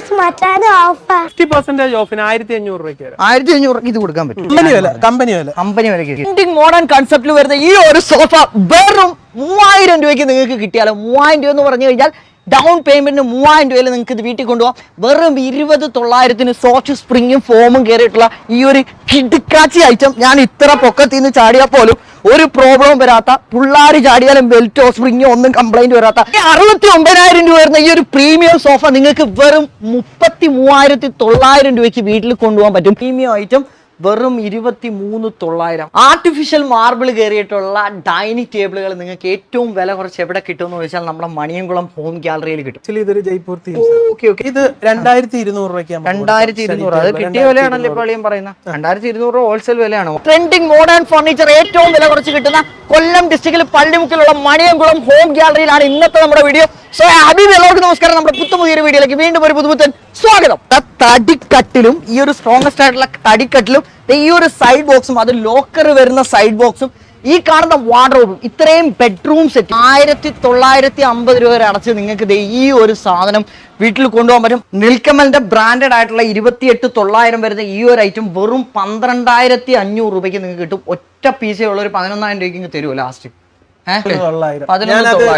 Guys മച്ചാൻ offer fifty percentage ഓഫിന് ആയിരത്തി അഞ്ഞൂറ് രൂപയ്ക്ക് വരാം. ആയിരത്തി അഞ്ഞൂറ് ഇത് കൊടുക്കാൻ പറ്റും. കമ്പനി വില കമ്പനി വില. കമ്പനി വിലക്ക് മോഡേൺ കൺസെപ്റ്റിൽ വരുന്ന ഈ ഒരു സോഫ വെറും മൂവായിരം രൂപയ്ക്ക് നിങ്ങൾക്ക് കിട്ടിയാലോ? മൂവായിരം രൂപ എന്ന് പറഞ്ഞു കഴിഞ്ഞാൽ ഡൗൺ പേയ്മെന്റിന് മൂവായിരം രൂപയിൽ നിങ്ങൾക്ക് ഇത് വീട്ടിൽ കൊണ്ടുപോകാം വെറും ഇരുപത് തൊള്ളായിരത്തിന് സോഫ്റ്റ് സ്പ്രിങ്ങും ഫോമും കയറിയിട്ടുള്ള ഈ ഒരു കിടുക്കാച്ചി ഐറ്റം ഞാൻ ഇത്ര പൊക്കത്തിൽ നിന്ന് ചാടിയാൽ പോലും ഒരു പ്രോബ്ലം വരാത്ത പിള്ളേർ ചാടിയാലും ബെൽറ്റോ സ്പ്രിങ്ങോ ഒന്നും കംപ്ലൈന്റ് വരാത്ത അറുപത്തി ഒമ്പതിനായിരം രൂപ വരുന്ന ഈ ഒരു പ്രീമിയം സോഫ നിങ്ങൾക്ക് വെറും മുപ്പത്തി മൂവായിരത്തി തൊള്ളായിരം രൂപയ്ക്ക് വീട്ടിൽ കൊണ്ടുപോകാൻ പറ്റും. പ്രീമിയം ഐറ്റം വെറും ഇരുപത്തി മൂന്ന് തൊള്ളായിരം. ആർട്ടിഫിഷ്യൽ മാർബിൾ കയറിയിട്ടുള്ള ഡൈനിങ് ടേബിളുകൾ നിങ്ങൾക്ക് ഏറ്റവും വില കുറച്ച് എവിടെ കിട്ടുമെന്ന് ചോദിച്ചാൽ നമ്മുടെ മണിയംകുളം ഹോം ഗ്യാലറിയിൽ കിട്ടും. ഇതൊരു ജയ്പൂർ തീം ഓക്കെ ഓക്കെ ഇത് രണ്ടായിരത്തി ഇരുന്നൂറ് രൂപയ്ക്ക് രണ്ടായിരത്തി ഇരുന്നൂറ് അത് കിട്ടിയ വിലയാണല്ലോ ഇപ്പോഴും പറയുന്നത്? രണ്ടായിരത്തി ഇരുന്നൂറ് ഹോൾസെയിൽ വിലയാണ്? ട്രെൻഡിങ് മോഡേൺ ഫർണിച്ചർ ഏറ്റവും വില കുറച്ച് കിട്ടുന്ന കൊല്ലം ഡിസ്ട്രിക്റ്റിൽ പള്ളിമുക്കിലുള്ള മണിയംകുളം ഹോം ഗ്യാലറിയിലാണ് ഇന്നത്തെ നമ്മുടെ വീഡിയോ സോ ഹബീബ് എല്ലാവർക്കും നമസ്കാരം. നമ്മുടെ പുത്തുമുതിയൊരു വീഡിയോയിലേക്ക് വീണ്ടും ഒരു പുതുപുത്തൻ സ്വാഗതം. തടിക്കട്ടിലും ഈ ഒരു സ്ട്രോങ്സ്റ്റ് ആയിട്ടുള്ള തടിക്കട്ടിലും ഈ ഒരു സൈഡ് ബോക്സും അത് ലോക്കർ വരുന്ന സൈഡ് ബോക്സും ഈ കാണുന്ന വാർഡ്രോബും ഇത്രയും ബെഡ്റൂം സെറ്റ് ആയിരത്തി തൊള്ളായിരത്തി അമ്പത് രൂപ വരെ അടച്ച് നിങ്ങൾക്ക് ഈ ഒരു സാധനം വീട്ടിൽ കൊണ്ടുപോകാൻ പറ്റും. നിൽക്കമലിന്റെ ബ്രാൻഡഡ് ആയിട്ടുള്ള ഇരുപത്തിയെട്ട് തൊള്ളായിരം വരുന്ന ഈ ഒരു ഐറ്റം വെറും പന്ത്രണ്ടായിരത്തി അഞ്ഞൂറ് രൂപയ്ക്ക് നിങ്ങൾക്ക് കിട്ടും. ഒറ്റ പീസേ ഉള്ള ഒരു പതിനൊന്നായിരം രൂപയ്ക്ക് തരുമോ ലാസ്റ്റ്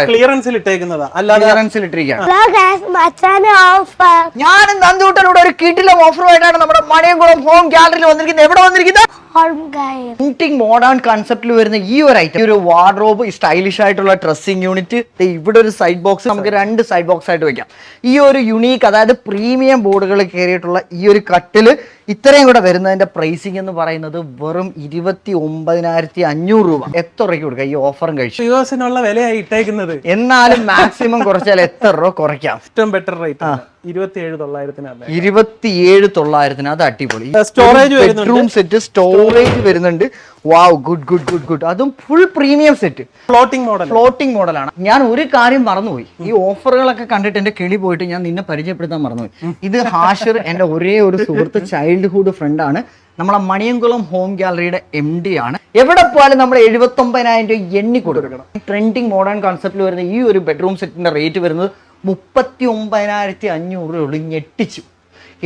ക്ലിയറൻസിൽ ഇട്ടേക്കുന്നതാ. അല്ലാതെ ക്ലിയറൻസിൽ ഞാനും നന്ദൂട്ടനോട് ഒരു കിട്ടിലും ഓഫറുമായിട്ടാണ് നമ്മുടെ മണിയംകുളം ഹോം ഗാലറിയിൽ വന്നിരിക്കുന്നത്. എവിടെ വന്നിരിക്കുന്നത്? മോഡേൺ കൺസെപ്റ്റിൽ വരുന്ന ഈ ഒരു ഐറ്റം ഈ ഒരു വാർഡ്രോബ് സ്റ്റൈലിഷ് ആയിട്ടുള്ള ഡ്രസ്സിംഗ് യൂണിറ്റ് ഇവിടെ ഒരു സൈഡ് ബോക്സ് നമുക്ക് രണ്ട് സൈഡ് ബോക്സ് ആയിട്ട് വെക്കാം. ഈ ഒരു യുണീക്ക് അതായത് പ്രീമിയം ബോർഡുകൾ കയറിയിട്ടുള്ള ഈ ഒരു കട്ടിൽ ഇത്രയും കൂടെ വരുന്നതിന്റെ പ്രൈസിങ് എന്ന് പറയുന്നത് വെറും ഇരുപത്തി ഒമ്പതിനായിരത്തി അഞ്ഞൂറ് രൂപ. എത്ര രൂപയ്ക്ക് കൊടുക്കുക ഈ ഓഫറും കഴിച്ചു. യുഎസിനുള്ള വിലയായി ഇട്ടേക്കുന്നത്. എന്നാലും മാക്സിമം കുറച്ചാൽ എത്ര രൂപ കുറയ്ക്കാം? ഏറ്റവും ബെറ്റർ റേറ്റ് ഇരുപത്തി ഏഴ് തൊള്ളായിരത്തിനല്ല ഇരുപത്തിയേഴ് തൊള്ളായിരത്തിന് അത് അടിപൊളി സ്റ്റോറേജ്. ബെഡ്റൂം സെറ്റ് സ്റ്റോറേജ് വരുന്നുണ്ട്. Wow good good good good അതും full premium set floating model floating മോഡലാണ് ഞാൻ ഒരു കാര്യം മറന്നുപോയി. ഈ ഓഫറുകളൊക്കെ കണ്ടിട്ട് എന്റെ കിളി പോയിട്ട് ഞാൻ നിന്നെ പരിചയപ്പെടുത്താൻ മറന്നുപോയി. ഇത് ഹാഷിർ എന്റെ ഒരേ ഒരു സുഹൃത്ത് ചൈൽഡ്ഹുഡ് ആണ്. നമ്മളെ മണിയംകുളം ഹോം ഗ്യാലറിയുടെ എം ഡി ആണ്. എവിടെ പോയാലും നമ്മൾ എഴുപത്തി ഒമ്പതിനായിരം രൂപ എണ്ണി കൊടുക്കണം. ട്രെൻഡിങ് മോഡേൺ കോൺസെപ്റ്റിൽ വരുന്ന ഈ ഒരു ബെഡ്റൂം സെറ്റിന്റെ റേറ്റ് വരുന്നത് മുപ്പത്തി ഒമ്പതിനായിരത്തി അഞ്ഞൂറ് രൂപ ഞെട്ടിച്ചു.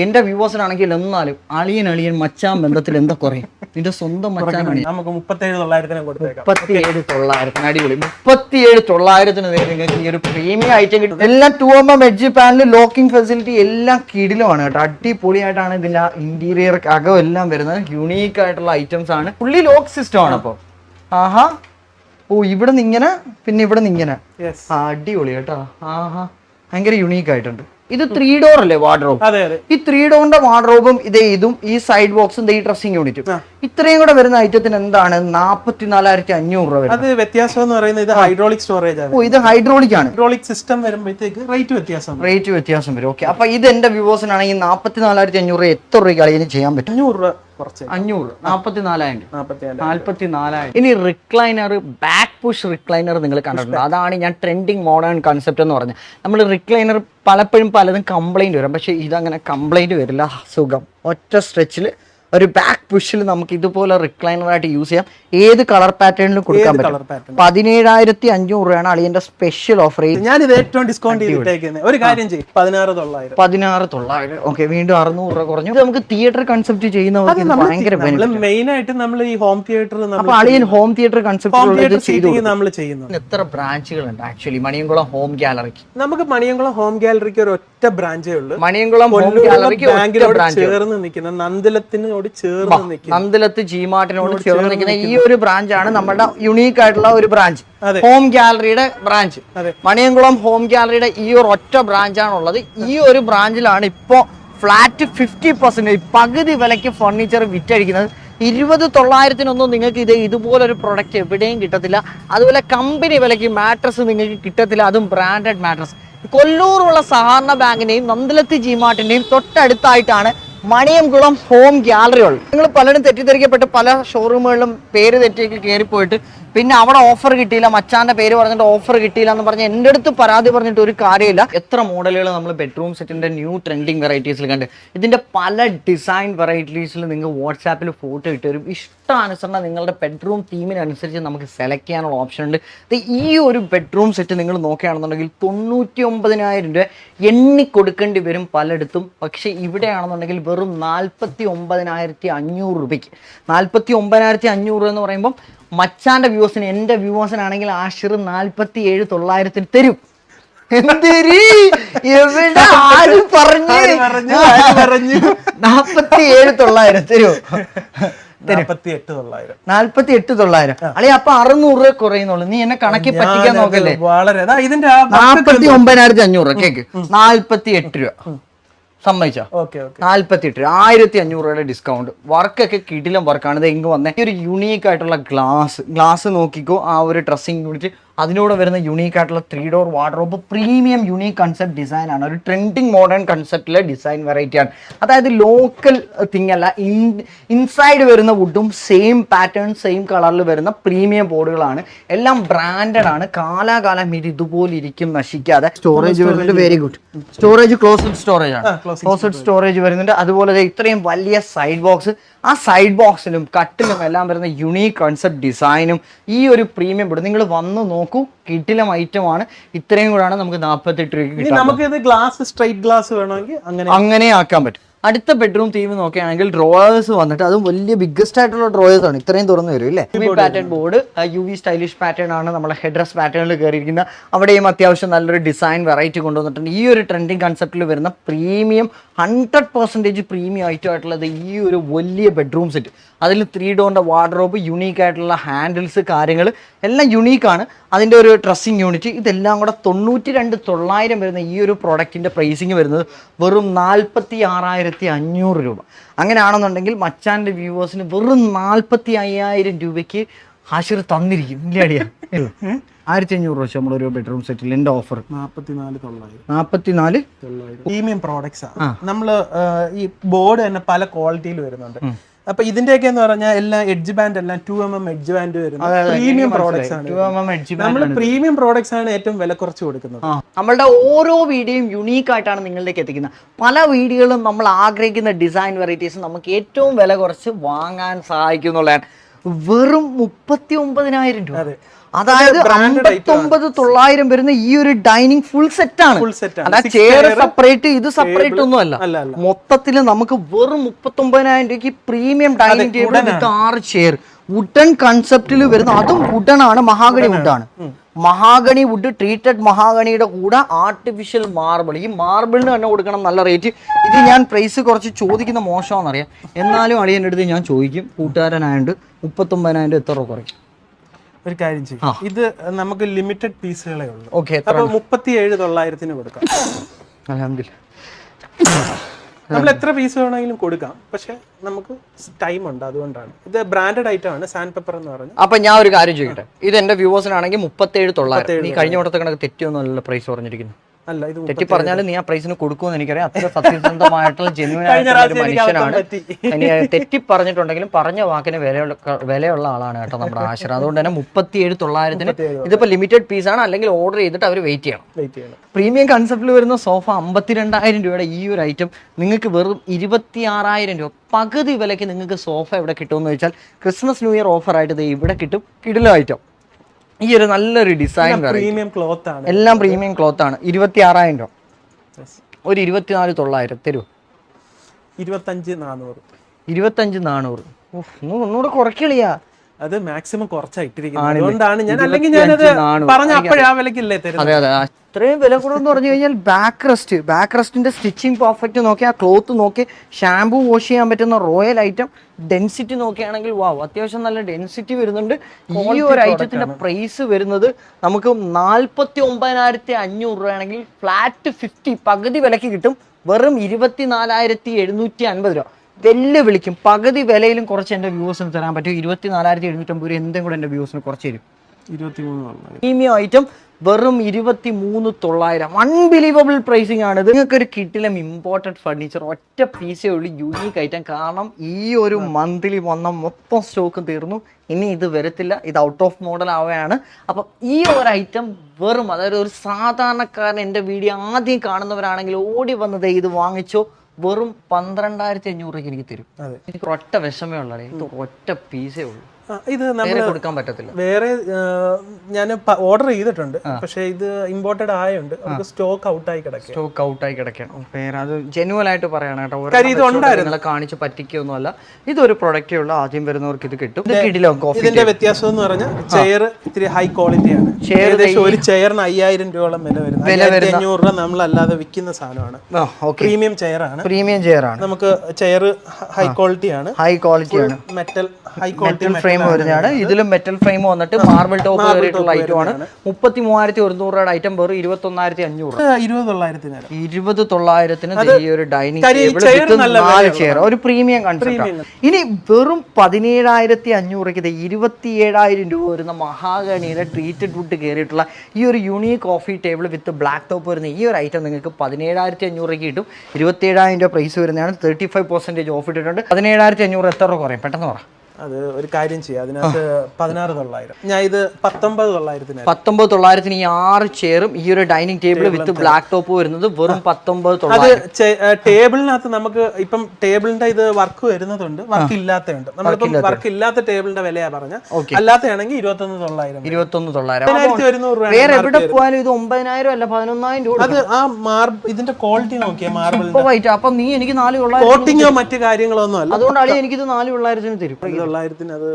എന്റെ വ്യൂവേഴ്സിനാണെങ്കിൽ എന്നാലും അളിയൻ അളിയൻ മച്ചാൻ ബന്ധത്തിൽ എന്താ കുറയും നിന്റെ സ്വന്തം മച്ചാനാണ് നമുക്ക് മുപ്പത്തേഴ് തൊള്ളായിരത്തിന് മുപ്പത്തിയേഴ് തൊള്ളായിരത്തിന് അടിപൊളി. മുപ്പത്തിയേഴ് തൊള്ളായിരത്തിന് നേരെ നിങ്ങൾക്ക് ഈ ഒരു പ്രീമിയം ഐറ്റം കിട്ടും. എല്ലാം two M M edge panel locking facility എല്ലാം കിടിലുമാണ് കേട്ടോ. അടിപൊളിയായിട്ടാണ് ഇതിന്റെ ഇന്റീരിയർ അകം എല്ലാം വരുന്നത്. യുണീക്ക് ആയിട്ടുള്ള ഐറ്റംസ് ആണ്. ഫുള്ളി ലോക്ക് സിസ്റ്റം ആണ് അപ്പോൾ ആഹാ. ഓ ഇവിടെ നിന്ന് ഇങ്ങനെ പിന്നെ ഇവിടെ നിന്ന് ഇങ്ങനെ അടിപൊളി കേട്ടോ. ആഹാ. ഭയങ്കര യുണീക്ക് ആയിട്ടുണ്ട്. ഇത് ത്രീ ഡോർ അല്ലേ വാർഡ്രോബ് ഈ ത്രീ ഡോറിന്റെ വാർഡ്രോബും ഇതേ ഇതും ഈ സൈഡ് ബോക്സും ഈ ഡ്രസ്സിംഗ് യൂണിറ്റും ഇത്രയും കൂടെ വരുന്ന ഐറ്റത്തിന് എന്താണ്? നാപ്പത്തിനാലായിരത്തി അഞ്ഞൂറ് രൂപ അത് വ്യത്യാസം എന്ന് പറയുന്നത് ഇത് ഹൈഡ്രോളിക് സ്റ്റോറേജ് ആണ്. ഓ ഇത് ഹൈഡ്രോളിക് ആണ്. ഹൈഡ്രോളിക് സിസ്റ്റം വരുമ്പോഴത്തേക്ക് റേറ്റ് വ്യത്യാസം റേറ്റ് വ്യത്യാസം വരും. ഓക്കെ അപ്പൊ ഇത് എന്റെ വ്യൂവേഴ്സിനാണെങ്കിൽ നാപ്പത്തിനാലായിരത്തി അഞ്ഞൂറ് രൂപ എത്ര രൂപയ്ക്ക് അളിയന് ചെയ്യാൻ പറ്റും? അഞ്ഞൂറ് രൂപ. കുറച്ച്. അഞ്ഞൂറ് നാൽപ്പത്തി നാലായിരം നാൽപ്പത്തി നാലായിരം ഇനി റിക്ലൈനർ ബാക്ക് പുഷ് റിക്ലൈനർ നിങ്ങൾ കണ്ടിട്ടുണ്ട്. അതാണ് ഞാൻ ട്രെൻഡിങ് മോഡേൺ കൺസെപ്റ്റ് എന്ന് പറഞ്ഞത്. നമ്മൾ റിക്ലൈനർ പലപ്പോഴും പലതും കംപ്ലൈന്റ് വരും. പക്ഷേ ഇതങ്ങനെ കംപ്ലൈന്റ് വരില്ല. സുഖം. ഒറ്റ സ്ട്രെച്ചിൽ ഒരു ബാക്ക് പുഷിൽ നമുക്ക് ഇതുപോലെ റിക്ലൈനർ ആയിട്ട് യൂസ് ചെയ്യാം. ഏത് കളർ പാറ്റേണിലും കൊടുക്കാൻ പറ്റും? പതിനേഴായിരത്തി അഞ്ഞൂറ് രൂപയാണ് അളിയന്റെ സ്പെഷ്യൽ ഓഫർ ഞാൻ ഇത് ഏറ്റവും ഡിസ്കൗണ്ട് ചെയ്തിട്ടേക്കുന്നത് ഒരു കാര്യം ചെയ്യും. പതിനാറ് തൊള്ളായിരം. പതിനാറ് തൊള്ളായിരം. ഓക്കെ വീണ്ടും അറുന്നൂറ് രൂപ കുറഞ്ഞു. ഇത് നമുക്ക് തിയേറ്റർ കൺസെപ്റ്റ് ചെയ്യുന്ന ഭയങ്കര. മെയിൻ ആയിട്ട് നമ്മൾ ഈ ഹോം തിയേറ്റർ അപ്പൊ അളിയൻ ഹോം തിയേറ്റർ കൺസെപ്റ്റ് നമ്മൾ ചെയ്യുന്നു എത്ര ബ്രാഞ്ചുകളുണ്ട് ആക്ച്വലി മണിയംകുളം ഹോം ഗാലറിക്ക് നമുക്ക് മണിയംകുളം ഹോം ഗാലറിക്ക് ഒരു ഒറ്റ ബ്രാഞ്ചേ ഉള്ളൂ. മണിയംകുളം ഹോം ഗാലറിക്ക് ബ്രാഞ്ച് ചേർന്ന് നിൽക്കുന്ന നന്ദലത്തിനോട് ചേർന്ന് നന്ദലത്ത് ജിമാർട്ടിനോട് ചേർന്ന് നിൽക്കുന്ന ഈ ഒരു ബ്രാഞ്ച് ആണ് നമ്മുടെ യുണീക്ക് ആയിട്ടുള്ള ഒരു ബ്രാഞ്ച് ഹോം ഗാലറിയുടെ ബ്രാഞ്ച്. മണിയംകുളം ഹോം ഗാലറിയുടെ ഈ ഒരു ഒറ്റ ബ്രാഞ്ച് ഉള്ളത് ഈ ഒരു ബ്രാഞ്ചിലാണ് ഇപ്പോൾ ഫ്ലാറ്റ് ഫിഫ്റ്റി പെർസെന്റേജ് പകുതി വിലയ്ക്ക് ഫർണിച്ചർ വിറ്റഴിക്കുന്നത്. ഇരുപത് തൊള്ളായിരത്തിനൊന്നും നിങ്ങൾക്ക് ഇത് ഇതുപോലൊരു പ്രൊഡക്റ്റ് എവിടെയും കിട്ടത്തില്ല. അതുപോലെ കമ്പനി വിലയ്ക്ക് മാട്രസ് നിങ്ങൾക്ക് കിട്ടത്തില്ല. അതും ബ്രാൻഡഡ് മാട്രസ് കൊല്ലൂറുള്ള സഹകരണ ബാങ്കിന്റെയും നന്ദലത്തി ജിമാർട്ടിന്റെയും തൊട്ടടുത്തായിട്ടാണ് മണിയംകുളം ഹോം ഗ്യാലറികൾ നിങ്ങൾ പലരും തെറ്റിദ്ധരിക്കപ്പെട്ട് പല ഷോറൂമുകളിലും പേര് തെറ്റിയൊക്കെ കയറിപ്പോയിട്ട് പിന്നെ അവിടെ ഓഫർ കിട്ടിയില്ല. മച്ചാന്റെ പേര് പറഞ്ഞിട്ട് ഓഫർ കിട്ടിയില്ല എന്ന് പറഞ്ഞ് എന്റെ അടുത്ത് പരാതി പറഞ്ഞിട്ട് ഒരു കാര്യമില്ല. എത്ര മോഡലുകൾ നമ്മൾ ബെഡ്റൂം സെറ്റിന്റെ ന്യൂ ട്രെൻഡിങ് വെറൈറ്റീസിൽ കണ്ട്. ഇതിന്റെ പല ഡിസൈൻ വെറൈറ്റീസിൽ നിങ്ങൾ വാട്സാപ്പിൽ ഫോട്ടോ ഇട്ട് വരും. ഇഷ്ടാനുസരണം നിങ്ങളുടെ ബെഡ്റൂം തീമിനനുസരിച്ച് നമുക്ക് സെലക്ട് ചെയ്യാനുള്ള ഓപ്ഷൻ ഉണ്ട്. ഈ ഒരു ബെഡ്റൂം സെറ്റ് നിങ്ങൾ നോക്കുകയാണെന്നുണ്ടെങ്കിൽ തൊണ്ണൂറ്റി ഒമ്പതിനായിരം രൂപ എണ്ണി കൊടുക്കേണ്ടി വരും പലയിടത്തും. പക്ഷേ ഇവിടെയാണെന്നുണ്ടെങ്കിൽ വെറും നാൽപ്പത്തി ഒമ്പതിനായിരത്തി അഞ്ഞൂറ് രൂപയ്ക്ക്. നാൽപ്പത്തി ഒമ്പതിനായിരത്തി അഞ്ഞൂറ് എന്ന് പറയുമ്പം മച്ചാന്റെ വ്യൂവേഴ്സിന് എന്റെ വ്യൂവേഴ്സിനാണെങ്കിൽ ആഷിർ നാൽപ്പത്തി ഏഴ് തൊള്ളായിരത്തിന് തരും. ആര് പറഞ്ഞു? ഏഴ് തൊള്ളായിരം തരുമോ എട്ട് തൊള്ളായിരം. അളി അപ്പൊ അറുന്നൂറ് രൂപ കുറയുന്നുള്ളൂ. നീ എന്നെ കണക്കി പറ്റിക്കാൻ നോക്കല്ലേ? വളരെ ഇതിന്റെ ഒമ്പതിനായിരത്തി അഞ്ഞൂറ് കേക്ക്. നാൽപ്പത്തി എട്ട് രൂപ. സമ്മതിച്ചോ? Okay okay. നാൽപ്പത്തി എട്ട് രൂപ. ആയിരത്തി അഞ്ഞൂറ് രൂപയുടെ ഡിസ്കൗണ്ട് വർക്കൊക്കെ കിടിലം വർക്കാണ് ഇത് ഇങ്ങ് വന്നേ. ഈ ഒരു യുണീക്ക് ആയിട്ടുള്ള ഗ്ലാസ്. ഗ്ലാസ് നോക്കിക്കോ. ആ ഒരു ഡ്രസ്സിംഗ് യൂണിറ്റ് അതിനൂടെ വരുന്ന യുണീക്ക് ആയിട്ടുള്ള three door wardrobe premium unique concept design ആണ്. ഒരു ട്രെൻഡിങ് മോഡേൺ കൺസെപ്റ്റിലെ ഡിസൈൻ വെറൈറ്റി ആണ്. അതായത് ലോക്കൽ തിങ് അല്ല ഇൻസൈഡ് വരുന്ന വുഡും സെയിം പാറ്റേൺ സെയിം കളറിൽ വരുന്ന പ്രീമിയം ബോർഡുകളാണ് എല്ലാം ബ്രാൻഡഡ് ആണ്. കാലാകാലം ഇത് ഇതുപോലെ ഇരിക്കും നശിക്കാതെ. സ്റ്റോറേജ് വരുന്നുണ്ട് very good storage closed storage ആണ്. ക്ലോസ്ഡ് സ്റ്റോറേജ് വരുന്നുണ്ട്. അതുപോലെ ഇത്രയും വലിയ സൈഡ് ബോക്സ് ആ സൈഡ് ബോക്സിലും കട്ടിലും എല്ലാം വരുന്ന യുണീക്ക് കൺസെപ്റ്റ് ഡിസൈനും ഈ ഒരു പ്രീമിയം ഇവിടെ നിങ്ങൾ വന്ന് നോക്കൂ. കിട്ടിലും ഐറ്റമാണ് ഇത്രയും കൂടാണ് നമുക്ക് നാൽപ്പത്തെട്ട് രൂപ നമുക്ക് ഇത് ഗ്ലാസ് സ്ട്രൈറ്റ് ഗ്ലാസ് വേണമെങ്കിൽ അങ്ങനെ അങ്ങനെ ആക്കാൻ പറ്റും. അടുത്ത ബെഡ്റൂം തീം നോക്കുകയാണെങ്കിൽ ഡ്രോയേഴ്സ് വന്നിട്ട് അതും വലിയ ബിഗ്ഗസ്റ്റ് ആയിട്ടുള്ള ഡ്രോയേഴ്സ് ആണ്. ഇത്രയും തുറന്നു വരും അല്ലേ pattern board U V stylish pattern ആണ് നമ്മുടെ ഹെഡ്രസ് പാറ്റേണിൽ കയറിയിരിക്കുന്ന. അവിടെയും അത്യാവശ്യം നല്ലൊരു ഡിസൈൻ വെറൈറ്റി കൊണ്ടുവന്നിട്ടുണ്ട്. ഈ ഒരു ട്രെൻഡിങ് കൺസെപ്റ്റിൽ വരുന്ന premium hundred percentage premium item ആയിട്ടുള്ളത് ഈ ഒരു വലിയ ബെഡ്റൂം സെറ്റ് അതിൽ ത്രീ ഡോറിന്റെ വാർഡ്രോബ് യുണീക്ക് ആയിട്ടുള്ള ഹാൻഡിൽസ് കാര്യങ്ങൾ എല്ലാം യുണീക്കാണ് അതിന്റെ ഒരു ഡ്രസ്സിങ് യൂണിറ്റ് ഇതെല്ലാം കൂടെ തൊണ്ണൂറ്റി രണ്ട് തൊള്ളായിരം വരുന്ന ഈ ഒരു പ്രോഡക്റ്റിന്റെ പ്രൈസിങ് വരുന്നത് വെറും നാൽപ്പത്തി ആറായിരത്തി അഞ്ഞൂറ് രൂപ. അങ്ങനെയാണെന്നുണ്ടെങ്കിൽ മച്ചാന്റെ വ്യൂവേഴ്സിന് വെറും നാൽപ്പത്തി അയ്യായിരം രൂപയ്ക്ക് ഹാഷിർ തന്നിരിക്കും. ഇല്ല അടിയാ? ആയിരത്തി അഞ്ഞൂറ് രൂപ നമ്മളൊരു ബെഡ്റൂം സെറ്റിൽ എന്റെ ഓഫർ നാപ്പത്തിനാല് തൊള്ളായിരം. നാൽപ്പത്തി നാല് പ്രീമിയം പ്രോഡക്ട്സ് ആണ് നമ്മൾ ഈ ബോർഡ് തന്നെ പല ക്വാളിറ്റിയിൽ വരുന്നുണ്ട്. അപ്പൊ ഇതിന്റെയൊക്കെ എന്ന് പറഞ്ഞാൽ എല്ലാ എഡ്ജ് ബാൻഡ് എല്ലാം two M M edge band വരുന്നത്. പ്രീമിയം പ്രോഡക്ട്സ് ആണ് നമ്മൾ പ്രീമിയം പ്രോഡക്ട്സ് ആണ് ഏറ്റവും വില കുറച്ച് കൊടുക്കുന്നത്. നമ്മളുടെ ഓരോ വീഡിയോയും യുണീക്ക് ആയിട്ടാണ് നിങ്ങളിലേക്ക് എത്തിക്കുന്നത്. പല വീഡിയോകളും നമ്മൾ ആഗ്രഹിക്കുന്ന ഡിസൈൻ വെറൈറ്റീസ് നമുക്ക് ഏറ്റവും വില കുറച്ച് വാങ്ങാൻ സഹായിക്കും എന്നുള്ളതാണ് വെറും മുപ്പത്തി ഒമ്പതിനായിരം രൂപ. അതെ. അതായത് അമ്പത്തൊമ്പത് തൊള്ളായിരം വരുന്ന ഈ ഒരു ഡൈനിങ് ഫുൾ സെറ്റ് ആണ്. അതായത് ചെയർ സെപ്പറേറ്റ് ഇത് സെപ്പറേറ്റ് ഒന്നും അല്ല. മൊത്തത്തിൽ നമുക്ക് വെറും മുപ്പത്തൊമ്പതിനായിരം രൂപയ്ക്ക് പ്രീമിയം ഡൈനിങ് ടേബിൾ വിത്ത് ആറ് ചെയർ വുഡൻ കൺസെപ്റ്റിൽ വരുന്ന അതും വുഡൻ ആണ് മഹാഗണി വുഡാണ് മഹാഗണി വുഡ് ട്രീറ്റഡ് മഹാഗണിയുടെ കൂടെ ആർട്ടിഫിഷ്യൽ മാർബിൾ ഈ മാർബിളിന് തന്നെ കൊടുക്കണം നല്ല റേറ്റ് ഇത് ഞാൻ പ്രൈസ് കുറച്ച് ചോദിക്കുന്ന മോശമാണെന്നറിയാം. എന്നാലും അളിയന്റെ അടുത്ത് ഞാൻ ചോദിക്കും. കൂട്ടുകാരനായതുകൊണ്ട് മുപ്പത്തൊമ്പതിനായിരം രൂപ എത്ര രൂപ കുറയ്ക്കും? ഒരു കാര്യം ചെയ്യും. ഇത് നമുക്ക് ലിമിറ്റഡ് പീസുകളേ ഉള്ളൂ. ഓക്കെ അപ്പൊ മുപ്പത്തി ഏഴ് തൊള്ളായിരത്തിന് കൊടുക്കാം. നമ്മൾ എത്ര പീസ് വേണമെങ്കിലും കൊടുക്കാം. പക്ഷെ നമുക്ക് ടൈം ഉണ്ട് അതുകൊണ്ടാണ്. ഇത് ബ്രാൻഡഡ് ഐറ്റം ആണ് സാൻഡ് പേപ്പർ എന്ന് പറഞ്ഞു. അപ്പൊ ഞാൻ ഒരു കാര്യം ചെയ്യട്ടെ ഇത് എന്റെ വ്യൂവേഴ്സിനാണെങ്കിൽ മുപ്പത്തി ഏഴ് തൊള്ളായിരത്തി കഴിഞ്ഞ വട്ടത്തെ കണക്ക് തെറ്റിയൊന്നുമല്ല പ്രൈസ് പറഞ്ഞിരിക്കുന്നു. തെറ്റി പറഞ്ഞാൽ നീ ആ പ്രൈസിന് കൊടുക്കുമെന്ന് എനിക്കറിയാം. അത്ര സത്യസന്ധമായിട്ടുള്ള ജെന്യൂൻ ആയിട്ടുള്ള ഒരു മനുഷ്യനാണ്. തെറ്റി പറഞ്ഞിട്ടുണ്ടെങ്കിലും പറഞ്ഞ വാക്കിന് വിലയുള്ള വിലയുള്ള ആളാണ് കേട്ടോ നമ്മുടെ ആശ്രം അതുകൊണ്ട് തന്നെ മുപ്പത്തിയേഴ് തൊള്ളായിരത്തിന് ഇതിപ്പോ ലിമിറ്റഡ് പീസ് ആണ്. അല്ലെങ്കിൽ ഓർഡർ ചെയ്തിട്ട് അവർ വെയിറ്റ് ചെയ്യണം. പ്രീമിയം കൺസെപ്റ്റിൽ വരുന്ന സോഫ അമ്പത്തിരണ്ടായിരം രൂപയുടെ ഈ ഒരു ഐറ്റം നിങ്ങൾക്ക് വെറും ഇരുപത്തി ആറായിരം രൂപ. പകുതി വിലയ്ക്ക് നിങ്ങൾക്ക് സോഫ എവിടെ കിട്ടുമെന്ന് വെച്ചാൽ ക്രിസ്മസ് ന്യൂ ഇയർ ഓഫർ ആയിട്ട് ദേ ഇവിടെ കിട്ടും. കിടിലോ ഐറ്റം ഈ ഒരു നല്ലൊരു ഡിസൈൻ പ്രീമിയം ക്ലോത്ത് ആണ്. എല്ലാം പ്രീമിയം ക്ലോത്ത് ആണ്. ഇരുപത്തി ആറായിരം രൂപ ഒരു ഇരുപത്തിനാല് തൊള്ളായിരം തരൂ ഇരുപത്തഞ്ച് നാനൂറ്. ഇരുപത്തഞ്ച് നാനൂറ്. ഒന്നുകൂടെ കുറയ്ക്കളിയാ അത് മാക്സിമം കുറച്ചായിട്ടിരിക്കുന്നത് അതുകൊണ്ടാണ് ഞാൻ അല്ലെങ്കിൽ ഞാനത്. പറഞ്ഞ അപ്പോഴേ ആ വിലക്കില്ലേ തരുന്നത്. അതെ വില കൂടുതലെന്ന് പറഞ്ഞു കഴിഞ്ഞാൽ ബാക്ക് റെസ്റ്റ് ബാക്ക് റെസ്റ്റിന്റെ സ്റ്റിച്ചിങ് പെർഫെക്റ്റ് നോക്കി ആ ക്ലോത്ത് നോക്കി ഷാംപൂ വാഷ് ചെയ്യാൻ പറ്റുന്ന റോയൽ ഐറ്റം ഡെൻസിറ്റി നോക്കുകയാണെങ്കിൽ വാവ് അത്യാവശ്യം നല്ല ഡെൻസിറ്റി വരുന്നുണ്ട്. ഈ ഒരു ഐറ്റത്തിന്റെ പ്രൈസ് വരുന്നത് നമുക്ക് നാൽപ്പത്തി ഒമ്പതിനായിരത്തി അഞ്ഞൂറ് രൂപയാണെങ്കിൽ ഫ്ലാറ്റ് ഫിഫ്റ്റി പകുതി വിലക്ക് കിട്ടും. വെറും ഇരുപത്തി നാലായിരത്തി എഴുന്നൂറ്റി അൻപത് രൂപ. വെല്ലുവിളിക്കും. പകുതി വിലയിലും കുറച്ച് എന്റെ വ്യൂസിന് തരാൻ പറ്റും. ഇരുപത്തി നാലായിരത്തി എഴുന്നൂറ്റമ്പത് രൂപ. എന്തും കൂടെ എന്റെ വ്യൂസിന് കുറച്ച് തരും. ഇരുപത്തി മൂന്ന് പ്രീമിയം ഐറ്റം വെറും ഇരുപത്തി മൂന്ന് തൊള്ളായിരം. അൺബിലീവബിൾ പ്രൈസിംഗ് ആണ് ഇത് നിങ്ങൾക്ക് ഒരു കിട്ടിലും ഇമ്പോർട്ടന്റ് ഫർണിച്ചർ ഒറ്റ പീസേ ഉള്ളൂ യൂണീക്ക് ഐറ്റം കാരണം ഈ ഒരു മന്ത്ലി വന്ന മൊത്തം സ്റ്റോക്ക് തീർന്നു. ഇനി ഇത് വരത്തില്ല. ഇത് ഔട്ട് ഓഫ് മോഡൽ ആവുകയാണ്. അപ്പം ഈ ഒരു ഐറ്റം വെറും അതായത് ഒരു സാധാരണക്കാരൻ എന്റെ വീഡിയോ ആദ്യം കാണുന്നവരാണെങ്കിൽ ഓടി വന്നത് ഇത് വാങ്ങിച്ചോ. വെറും പന്ത്രണ്ടായിരത്തി അഞ്ഞൂറ് രൂപയ്ക്ക് എനിക്ക് തരും. അതെ. എനിക്ക് ഒറ്റ വിഷമേ ഉള്ളൂ. ഒറ്റ പീസേ ഉള്ളൂ. ഇത് നമ്മൾ കൊടുക്കാൻ പറ്റത്തില്ല. വേറെ ഞാൻ ഓർഡർ ചെയ്തിട്ടുണ്ട്. പക്ഷേ ഇത് ഇമ്പോർട്ടഡ് നമുക്ക് സ്റ്റോക്ക് ആയി കിടക്കുക സ്റ്റോക്ക് ഔട്ടായി കിടക്കണം പേര് അത് ജെനുവൽ ആയിട്ട് പറയണം കേട്ടോ. കാണിച്ച് പറ്റിക്കൊന്നുമല്ല ഇതൊരു പ്രൊഡക്റ്റേ ഉള്ളൂ ആദ്യം വരുന്നവർക്ക് ഇത് കിട്ടും. കിടിലോ കോഫി ഇതിന്റെ വ്യത്യാസം എന്ന് പറഞ്ഞാൽ ചെയർ ഇത്തിരി ഹൈ ക്വാളിറ്റി ആണ്. Chair ഏകദേശം ഒരു ചെയറിന് അയ്യായിരം രൂപയോളം വില വരുന്നത് അഞ്ഞൂറ് രൂപ നമ്മൾ അല്ലാതെ വിൽക്കുന്ന സാധനമാണ്. പ്രീമിയം ചെയർ ആണ്. പ്രീമിയം ചെയർ ആണ്. നമുക്ക് ചെയർ ഹൈ ക്വാളിറ്റി ആണ്. ഹൈ ക്വാളിറ്റി ആണ്. മെറ്റൽ ഹൈ ക്വാളിറ്റി ഫ്രെയിം വരുന്നതാണ്. ഇതിലും മെറ്റൽ ഫ്രെയിം വന്നിട്ട് മാർബിൾ ടോപ്പ് കയറിയിട്ടുള്ള ഐറ്റം ആണ്. മുപ്പത്തി മൂവായിരത്തി ഒരുന്നൂറ് രൂപയുടെ ഐറ്റം വെറും ഇരുപത്തി ഒന്നായിരത്തി അഞ്ഞൂറ് ഇരുപത് തൊള്ളായിരത്തിന് ഈ ഒരു ഡൈനിങ് ടേബിൾ നാല് ചെയർ ഒരു പ്രീമിയം കൺസെപ്റ്റ് ഇനി വെറും പതിനേഴായിരത്തി അഞ്ഞൂറയ്ക്ക് ഇത് ഇരുപത്തി ഏഴായിരം രൂപ വരുന്ന മഹാഗണിയുടെ ട്രീറ്റഡ് വുഡ് കയറിയിട്ടുള്ള ഈ ഒരു unique coffee table with black top വരുന്ന ഈ ഒരു ഐറ്റം നിങ്ങൾക്ക് പതിനേഴായിരത്തി അഞ്ഞൂറ് കിട്ടും. ഇരുപത്തി ഏഴായിരം രൂപ പ്രൈസ് വരുന്നതാണ്. തേർട്ടി ഫൈവ് പെർസെന്റേജ് ഓഫ് ഇട്ടിട്ടുണ്ട്. പതിനേഴായിരത്തി അഞ്ഞൂറ് എത്ര രൂപ കുറയും? പെട്ടെന്ന് പറ. അത് ഒരു കാര്യം ചെയ്യാം. അതിനകത്ത് പതിനാറ് തൊള്ളായിരം. ഞാൻ ഇത് പത്തൊമ്പത് തൊള്ളായിരത്തിന് പത്തൊമ്പത് തൊള്ളായിരത്തിന് ഈ ആറ് ചെയറും ഈ ഒരു dining table with black top വരുന്നത് വെറും പത്തൊമ്പത് അത് തൊള്ളായിരം. ടേബിളിനകത്ത് നമുക്ക് ഇപ്പം ടേബിളിന്റെ ഇത് വർക്ക് വരുന്നതുണ്ട്. വർക്ക് ഇല്ലാത്തതുണ്ട് നമ്മളിപ്പം വർക്ക് ഇല്ലാത്ത ടേബിളിന്റെ വിലയാ പറഞ്ഞ അല്ലാത്തയാണെങ്കിൽ ഇരുപത്തൊന്ന് തൊള്ളായിരം ഇരുപത്തൊന്ന് തൊള്ളായിരം. വേറെ എവിടെ പോയാലും ഇത് ഒമ്പതിനായിരം അല്ല പതിനൊന്നായിരം രൂപ അത് ആ മാർബിൾ ഇതിന്റെ ക്വാളിറ്റി നോക്കിയാ മാർബിൾ അപ്പൊ നീ എനിക്ക് നാല് തൊള്ളായിരം കോട്ടിങ്ങോ മറ്റു കാര്യങ്ങളോ ഒന്നും അല്ല. അതുകൊണ്ടാണ് എനിക്കിത് നാല് തൊള്ളായിരത്തിന് തരും. തൊള്ളായിരത്തിന് അത്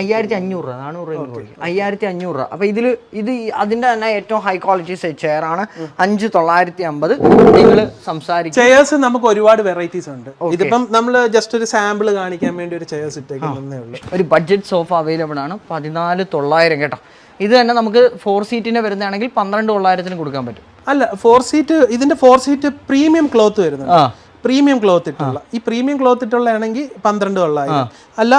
അയ്യായിരത്തി അഞ്ഞൂറ് രൂപ നാനൂറ് രൂപ അയ്യായിരത്തി അഞ്ഞൂറ് രൂപ അപ്പൊ ഇതിൽ ഇത് അതിന്റെ തന്നെ ഏറ്റവും ഹൈ ക്വാളിറ്റി ചെയർ ആണ്. അഞ്ച് തൊള്ളായിരത്തി അമ്പത് നിങ്ങൾ സംസാരിക്കും. ചെയേഴ്സ് നമുക്ക് ഒരുപാട് വെറൈറ്റീസ് ഉണ്ട്. ഇതിപ്പം നമ്മൾ ജസ്റ്റ് ഒരു സാമ്പിൾ കാണിക്കാൻ വേണ്ടി ഒരു ചെയേഴ്സ് ഇട്ടേക്കുന്നേ ഉള്ളൂ. ഒരു ബഡ്ജറ്റ് സോഫ അവൈലബിൾ ആണ്. പതിനാല് തൊള്ളായിരം കേട്ടോ. ഇത് തന്നെ നമുക്ക് ഫോർ സീറ്റിന്റെ വരുന്നതാണെങ്കിൽ പന്ത്രണ്ട് തൊള്ളായിരത്തിന് കൊടുക്കാൻ പറ്റും. അല്ല ഫോർ സീറ്റ് ഇതിന്റെ ഫോർ സീറ്റ് പ്രീമിയം ക്ലോത്ത് വരുന്നത് ആ. പ്രീമിയം ക്ലോത്ത് ഇട്ടുള്ള. ഈ പ്രീമിയം ക്ലോത്ത് ഇട്ടുള്ള ആണെങ്കിൽ പന്ത്രണ്ട് തൊള്ളായിരം. അല്ല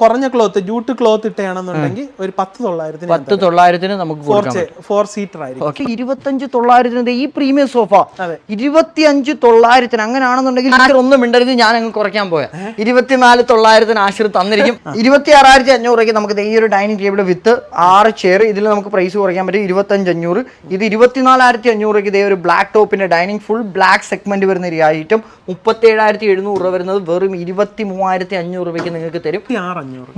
കുറഞ്ഞ ക്ലോത്ത് ജൂട്ട് ക്ലോത്ത് ഇട്ടാണെന്നുണ്ടെങ്കിൽ ഒരു പത്ത് തൊള്ളായിരത്തിന് പത്ത് തൊള്ളായിരത്തിന് നമുക്ക് കൊടുക്കാം ഫോർ സീറ്റർ ആയിരിക്കും. ഓക്കെ ഇരുപത്തഞ്ച് തൊള്ളായിരത്തിന് ഈ പ്രീമിയം സോഫ അതെ. ഇരുപത്തിയഞ്ച് തൊള്ളായിരത്തിന് അങ്ങനെയാണെന്നുണ്ടെങ്കിൽ ഒന്നും മിണ്ടരുത് ഞാൻ അങ്ങ് കുറയ്ക്കാൻ പോയാ. ഇരുപത്തിനാല് തൊള്ളായിരത്തിന് ആശിർ തന്നിരിക്കും. ഇരുപത്തി ആറായിരത്തി അഞ്ഞൂറ് നമുക്ക് ദേ ഈ ഒരു ഡൈനിങ് ടേബിൾ വിത്ത് ആറ് ചെയർ ഇതിൽ നമുക്ക് പ്രൈസ് കുറയ്ക്കാൻ പറ്റും ഇരുപത്തഞ്ച് അഞ്ഞൂറ്. ഇത് ഇരുപത്തിനാലായിരത്തി അഞ്ഞൂറ് രൂപയ്ക്ക് ഇതേ ഒരു ബ്ലാക്ക് ടോപ്പിന്റെ ഡൈനിങ് ഫുൾ ബ്ലാക്ക് സെഗ്മെന്റ് വരുന്ന ഒരു ഐറ്റം മുപ്പത്തി ഏഴായിരത്തി എഴുന്നൂറ് രൂപ വരുന്നത് വെറും ഇരുപത്തി മൂവായിരത്തി അഞ്ഞൂറ് രൂപയ്ക്ക് നിങ്ങൾക്ക് തരും.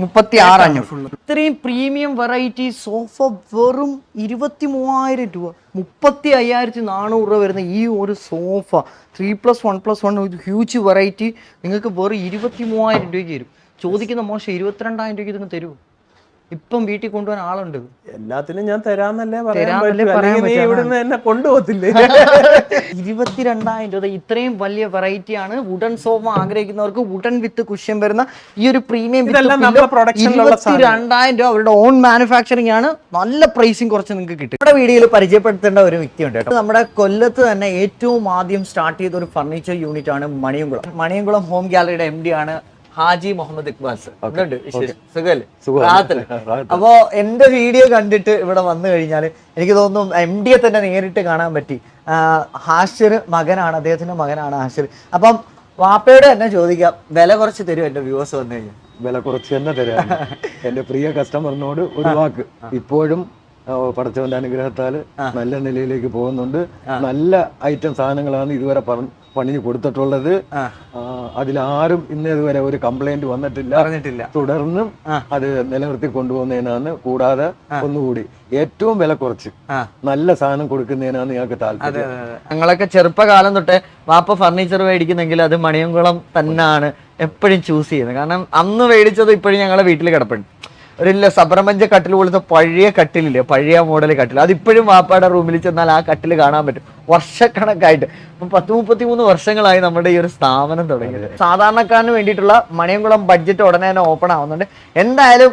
മുപ്പത്തി ആറ് അഞ്ഞൂറ് ഇത്രയും പ്രീമിയം വെറൈറ്റി സോഫ വെറും ഇരുപത്തി മൂവായിരം രൂപ. മുപ്പത്തി അയ്യായിരത്തി നാനൂറ് രൂപ വരുന്ന ഈ ഒരു sofa three plus one plus one ഒരു ഹ്യൂജ് വെറൈറ്റി നിങ്ങൾക്ക് വെറും ഇരുപത്തി മൂവായിരം രൂപയ്ക്ക് തരും. ചോദിക്കുന്ന മോശം ഇരുപത്തിരണ്ടായിരം രൂപയ്ക്ക് നിങ്ങൾ തരുമോ ഇപ്പം വീട്ടിൽ കൊണ്ടുപോകാൻ ആളുണ്ട്. എല്ലാത്തിനും ഞാൻ തരാന്നല്ലേ. ഇവിടുന്ന് എന്നെ കൊണ്ടുപോകത്തില്ലേ? ഇരുപത്തിരണ്ടായിരം രൂപ. ഇത്രയും വലിയ വെറൈറ്റി ആണ്. വുഡൻ സോഫ ആഗ്രഹിക്കുന്നവർക്ക് വുഡൻ വിത്ത് കുഷ്യൻ വരുന്ന ഈ ഒരു പ്രീമിയം ഇരുപത്തിരണ്ടായിരം രൂപ അവരുടെ ഓൺ മാനുഫാക്ചറിംഗ് ആണ്. നല്ല പ്രൈസിങ് കുറച്ച് നിങ്ങൾക്ക് കിട്ടും. നമ്മുടെ വീഡിയോയിൽ പരിചയപ്പെടുത്തേണ്ട ഒരു വ്യക്തിയുണ്ട് കേട്ടോ. നമ്മുടെ കൊല്ലത്ത് തന്നെ ഏറ്റവും ആദ്യം സ്റ്റാർട്ട് ചെയ്ത ഒരു ഫർണിച്ചർ യൂണിറ്റ് ആണ് മണിയംകുളം മണിയംകുളം ഹോം ഗാലറിയുടെ എം ഡി ആണ്. ഹാജി മുഹമ്മദ് ഇക്ബാൽ സർ. ഉണ്ട് സുഖല്ലേ റാഹത്തല്ലേ? അപ്പോ എന്റെ വീഡിയോ കണ്ടിട്ട് ഇവിടെ വന്നു കഴിഞ്ഞാൽ എനിക്ക് തോന്നുന്നു എം ഡിയെ തന്നെ നേരിട്ട് കാണാൻ പറ്റി. ഹാഷിർ മകനാണ് അദ്ദേഹത്തിന്റെ മകനാണ് ഹാഷിർ. അപ്പം വാപ്പയോട് തന്നെ ചോദിക്കാം വില കുറച്ച് തരും എന്റെ വ്യൂവേഴ്സ് വന്നു കഴിഞ്ഞാൽ? വില കുറച്ച് തന്നെ തരാം. എന്റെ പ്രിയ കസ്റ്റമറിനോട് ഒരു വാക്ക്. ഇപ്പോഴും പടച്ചവന്റെ അനുഗ്രഹത്താൽ നല്ല നിലയിലേക്ക് പോകുന്നുണ്ട്. നല്ല ഐറ്റം സാധനങ്ങളാണ് ഇതുവരെ പറ- പണിഞ്ഞു കൊടുത്തിട്ടുള്ളത്. അതിലാരും ഇന്ന് ഇതുവരെ ഒരു കംപ്ലൈന്റ് വന്നിട്ടില്ല. പറഞ്ഞിട്ടില്ല. തുടർന്നും അത് നിലനിർത്തി കൊണ്ടുപോകുന്നതിനാണ് കൂടാതെ ഒന്നുകൂടി ഏറ്റവും വില കുറച്ച് നല്ല സാധനം കൊടുക്കുന്നതിനാണ് ഞങ്ങൾക്ക് താല്പര്യം. ഞങ്ങളൊക്കെ ചെറുപ്പകാലം തൊട്ടേ വാപ്പ ഫർണിച്ചർ മേടിക്കുന്നെങ്കിൽ അത് മണിയംകുളം തന്നെയാണ് എപ്പോഴും ചൂസ് ചെയ്യുന്നത്. കാരണം അന്ന് മേടിച്ചത് ഇപ്പോഴും ഞങ്ങളെ വീട്ടിൽ കിടപ്പുണ്ട്. ഒരു ഇല്ല സബ്രമഞ്ച കട്ടിൽ പോലത്തെ പഴയ കട്ടിലില്ലേ? പഴയ മോഡൽ കട്ടിൽ അതിപ്പോഴും വാപ്പയുടെ റൂമിൽ ചെന്നാൽ ആ കട്ടിൽ കാണാൻ പറ്റും. വർഷക്കണക്കായിട്ട്. ഇപ്പം പത്ത് മുപ്പത്തി മൂന്ന് വർഷങ്ങളായി നമ്മുടെ ഈ ഒരു സ്ഥാപനം തുടങ്ങിയത്. സാധാരണക്കാരന് വേണ്ടിയിട്ടുള്ള മണിയംകുളം ബഡ്ജറ്റ് ഉടനെ തന്നെ ഓപ്പൺ ആവുന്നുണ്ട്. എന്തായാലും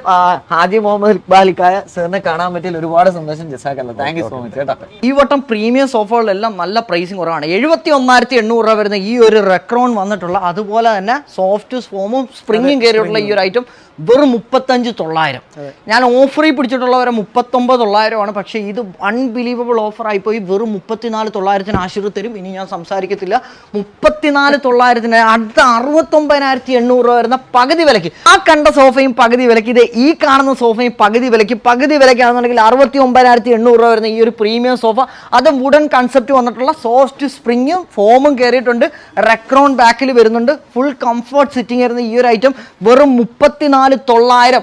ഹാജി മുഹമ്മദ് ഇക്ബാലിക്കായ സാറിനെ കാണാൻ പറ്റിയ ഒരുപാട് സന്തോഷം ജസാക്കല്ല. താങ്ക് യു സോ മച്ച് കേട്ടോ. ഈ വട്ടം പ്രീമിയം സോഫകളിലെല്ലാം നല്ല പ്രൈസിങ് കുറവാണ്. എഴുപത്തി ഒന്നായിരത്തി എണ്ണൂറ് രൂപ വരുന്ന ഈ ഒരു റെക്രോൺ വന്നിട്ടുള്ള അതുപോലെ തന്നെ സോഫ്റ്റ് ഫോമും സ്പ്രിങ്ങും കയറിയിട്ടുള്ള ഈ ഒരു ഐറ്റം വെറും മുപ്പത്തഞ്ച് തൊള്ളായിരം. തൊള്ളായിരം ഞാൻ ഓഫറിൽ പിടിച്ചിട്ടുള്ളവരെ മുപ്പത്തൊമ്പത് തൊള്ളായിരമാണ്. പക്ഷേ ഇത് അൺബിലീവബിൾ ഓഫറായി പോയി വെറും മുപ്പത്തിനാല് തൊള്ളായിരത്തിന് ആശീർവ് തരും. ഇനി ഞാൻ സംസാരിക്കത്തില്ല. മുപ്പത്തിനാല് തൊള്ളായിരത്തിന് അടുത്ത അറുപത്തൊമ്പതിനായിരത്തി എണ്ണൂറ് രൂപ വരുന്ന പകുതി വിലയ്ക്ക്. ആ കണ്ട സോഫയും പകുതി വിലയ്ക്ക്. ഇത് ഈ കാണുന്ന സോഫയും പകുതി വിലയ്ക്ക്. പകുതി വിലയ്ക്കാണെന്നുണ്ടെങ്കിൽ അറുപത്തി ഒമ്പതിനായിരത്തി എണ്ണൂറ് രൂപ വരുന്ന ഈ ഒരു പ്രീമിയം സോഫ അത് വുഡൻ കൺസെപ്റ്റ് വന്നിട്ടുള്ള സോഫ്റ്റ് സ്പ്രിങ്ങും ഫോമും കയറിയിട്ടുണ്ട് റെക്രോൺ ബാക്കിൽ വരുന്നുണ്ട്. ഫുൾ കംഫർട്ട് സിറ്റിംഗ് വരുന്ന ഈ ഒരു ഐറ്റം വെറും മുപ്പത്തിനാല് തൊള്ളായിരം.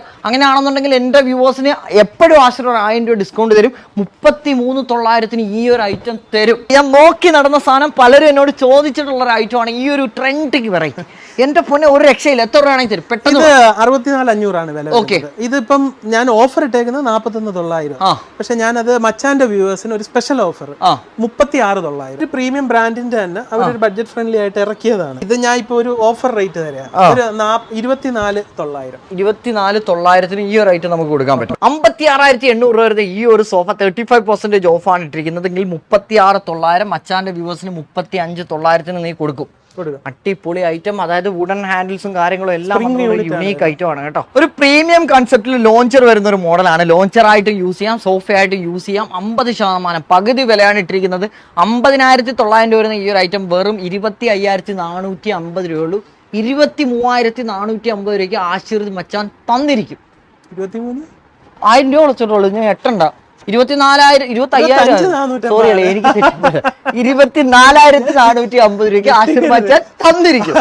അങ്ങനെയാണെന്നുണ്ടെങ്കിൽ എന്റെ വ്യൂവേഴ്സിന് എപ്പോഴും ആശ്രയം ആയിരം രൂപ ഡിസ്കൗണ്ട് തരും മുപ്പത്തി മൂന്ന് തൊള്ളായിരത്തിന് ഈ ഒരു ഐറ്റം തരും. ഞാൻ നോക്കി നടന്ന സാധനം പലരും എന്നോട് ചോദിച്ചിട്ടുള്ള ഒരു ഐറ്റമാണ് ഈ ഒരു ട്രെൻഡിങ് വെറൈറ്റി എന്റെ പൊന്നെ ഒരു രക്ഷയില്ല. എത്ര രൂപയാണെങ്കിൽ തരും? പെട്ടെന്ന് ഇത് അറുപത്തിനാല് അഞ്ഞൂറാണ് വില ഓക്കെ. ഇതിപ്പം ഞാൻ ഓഫർ ഇട്ടേക്കുന്നത് നാപ്പത്തൊന്ന് തൊള്ളായിരം. പക്ഷെ ഞാനത് മച്ചാന്റെ വ്യൂവേഴ്സിന് ഒരു സ്പെഷ്യൽ ഓഫർ. മുപ്പത്തി ആറ് തൊള്ളായിരം. ഒരു പ്രീമിയം ബ്രാൻഡിന്റെ തന്നെ അവർ ഒരു ബഡ്ജറ്റ് ഫ്രണ്ട്ലി ആയിട്ട് ഇറക്കിയതാണ്. ഇത് ഞാൻ ഇപ്പൊ ഒരു ഓഫർ റേറ്റ് തരാം. ഒരു ഇരുപത്തിനാല് തൊള്ളായിരം. ഇരുപത്തിനാല് തൊള്ളായിരത്തിന് ഈ ഒരു ഐറ്റം നമുക്ക് കൊടുക്കാൻ പറ്റും. അമ്പത്തി ആറായിരത്തി എണ്ണൂറ് രൂപ വരുന്ന ഈ ഒരു സോഫ തേർട്ടി ഫൈവ് പെർസെന്റേജ് ഓഫാണ് ഇട്ടിരിക്കുന്നതെങ്കിൽ മുപ്പത്തി ആറ് തൊള്ളായിരം മച്ചാന്റെ വ്യൂവേഴ്സിന് മുപ്പത്തി അഞ്ച് തൊള്ളായിരത്തിന് നീ കൊടുക്കാം. അടിപൊളി ഐറ്റം അതായത് വുഡൻ ഹാൻഡിൽസും കാര്യങ്ങളും എല്ലാം യുണീക്ക് ഐറ്റം ആണ് കേട്ടോ. ഒരു പ്രീമിയം കൺസെപ്റ്റിൽ ലോഞ്ചർ വരുന്ന ഒരു മോഡലാണ് ലോഞ്ചർ ആയിട്ട് യൂസ് ചെയ്യാം സോഫ ആയിട്ട് യൂസ് ചെയ്യാം. അമ്പത് ശതമാനം പകുതി വിലയാണ് ഇട്ടിരിക്കുന്നത്. അമ്പതിനായിരത്തി തൊള്ളായിരം രൂപ വരുന്ന ഈ ഒരു ഐറ്റം വെറും ഇരുപത്തി അയ്യായിരത്തി നാനൂറ്റി അമ്പത് രൂപയുള്ളൂ. ഇരുപത്തി മൂവായിരത്തി നാനൂറ്റി അമ്പത് രൂപയ്ക്ക് ആശീർവദ് മച്ചാൻ തന്നിരിക്കും. ആയിരം രൂപ വിളിച്ചിട്ടുള്ളൂ ഞാൻ എട്ടണ്ട. ഇരുപത്തിനാലായിരം ഇരുപത്തി ഇരുപത്തഞ്ച് അയ്യായിരം നാനൂറ്റമ്പത്. സോറി അല്ലേ എനിക്ക് തെറ്റിപ്പോയി. ഇരുപത്തിനാലായിരത്തി നാനൂറ്റി അമ്പത് രൂപയ്ക്ക് തന്നിരിക്കും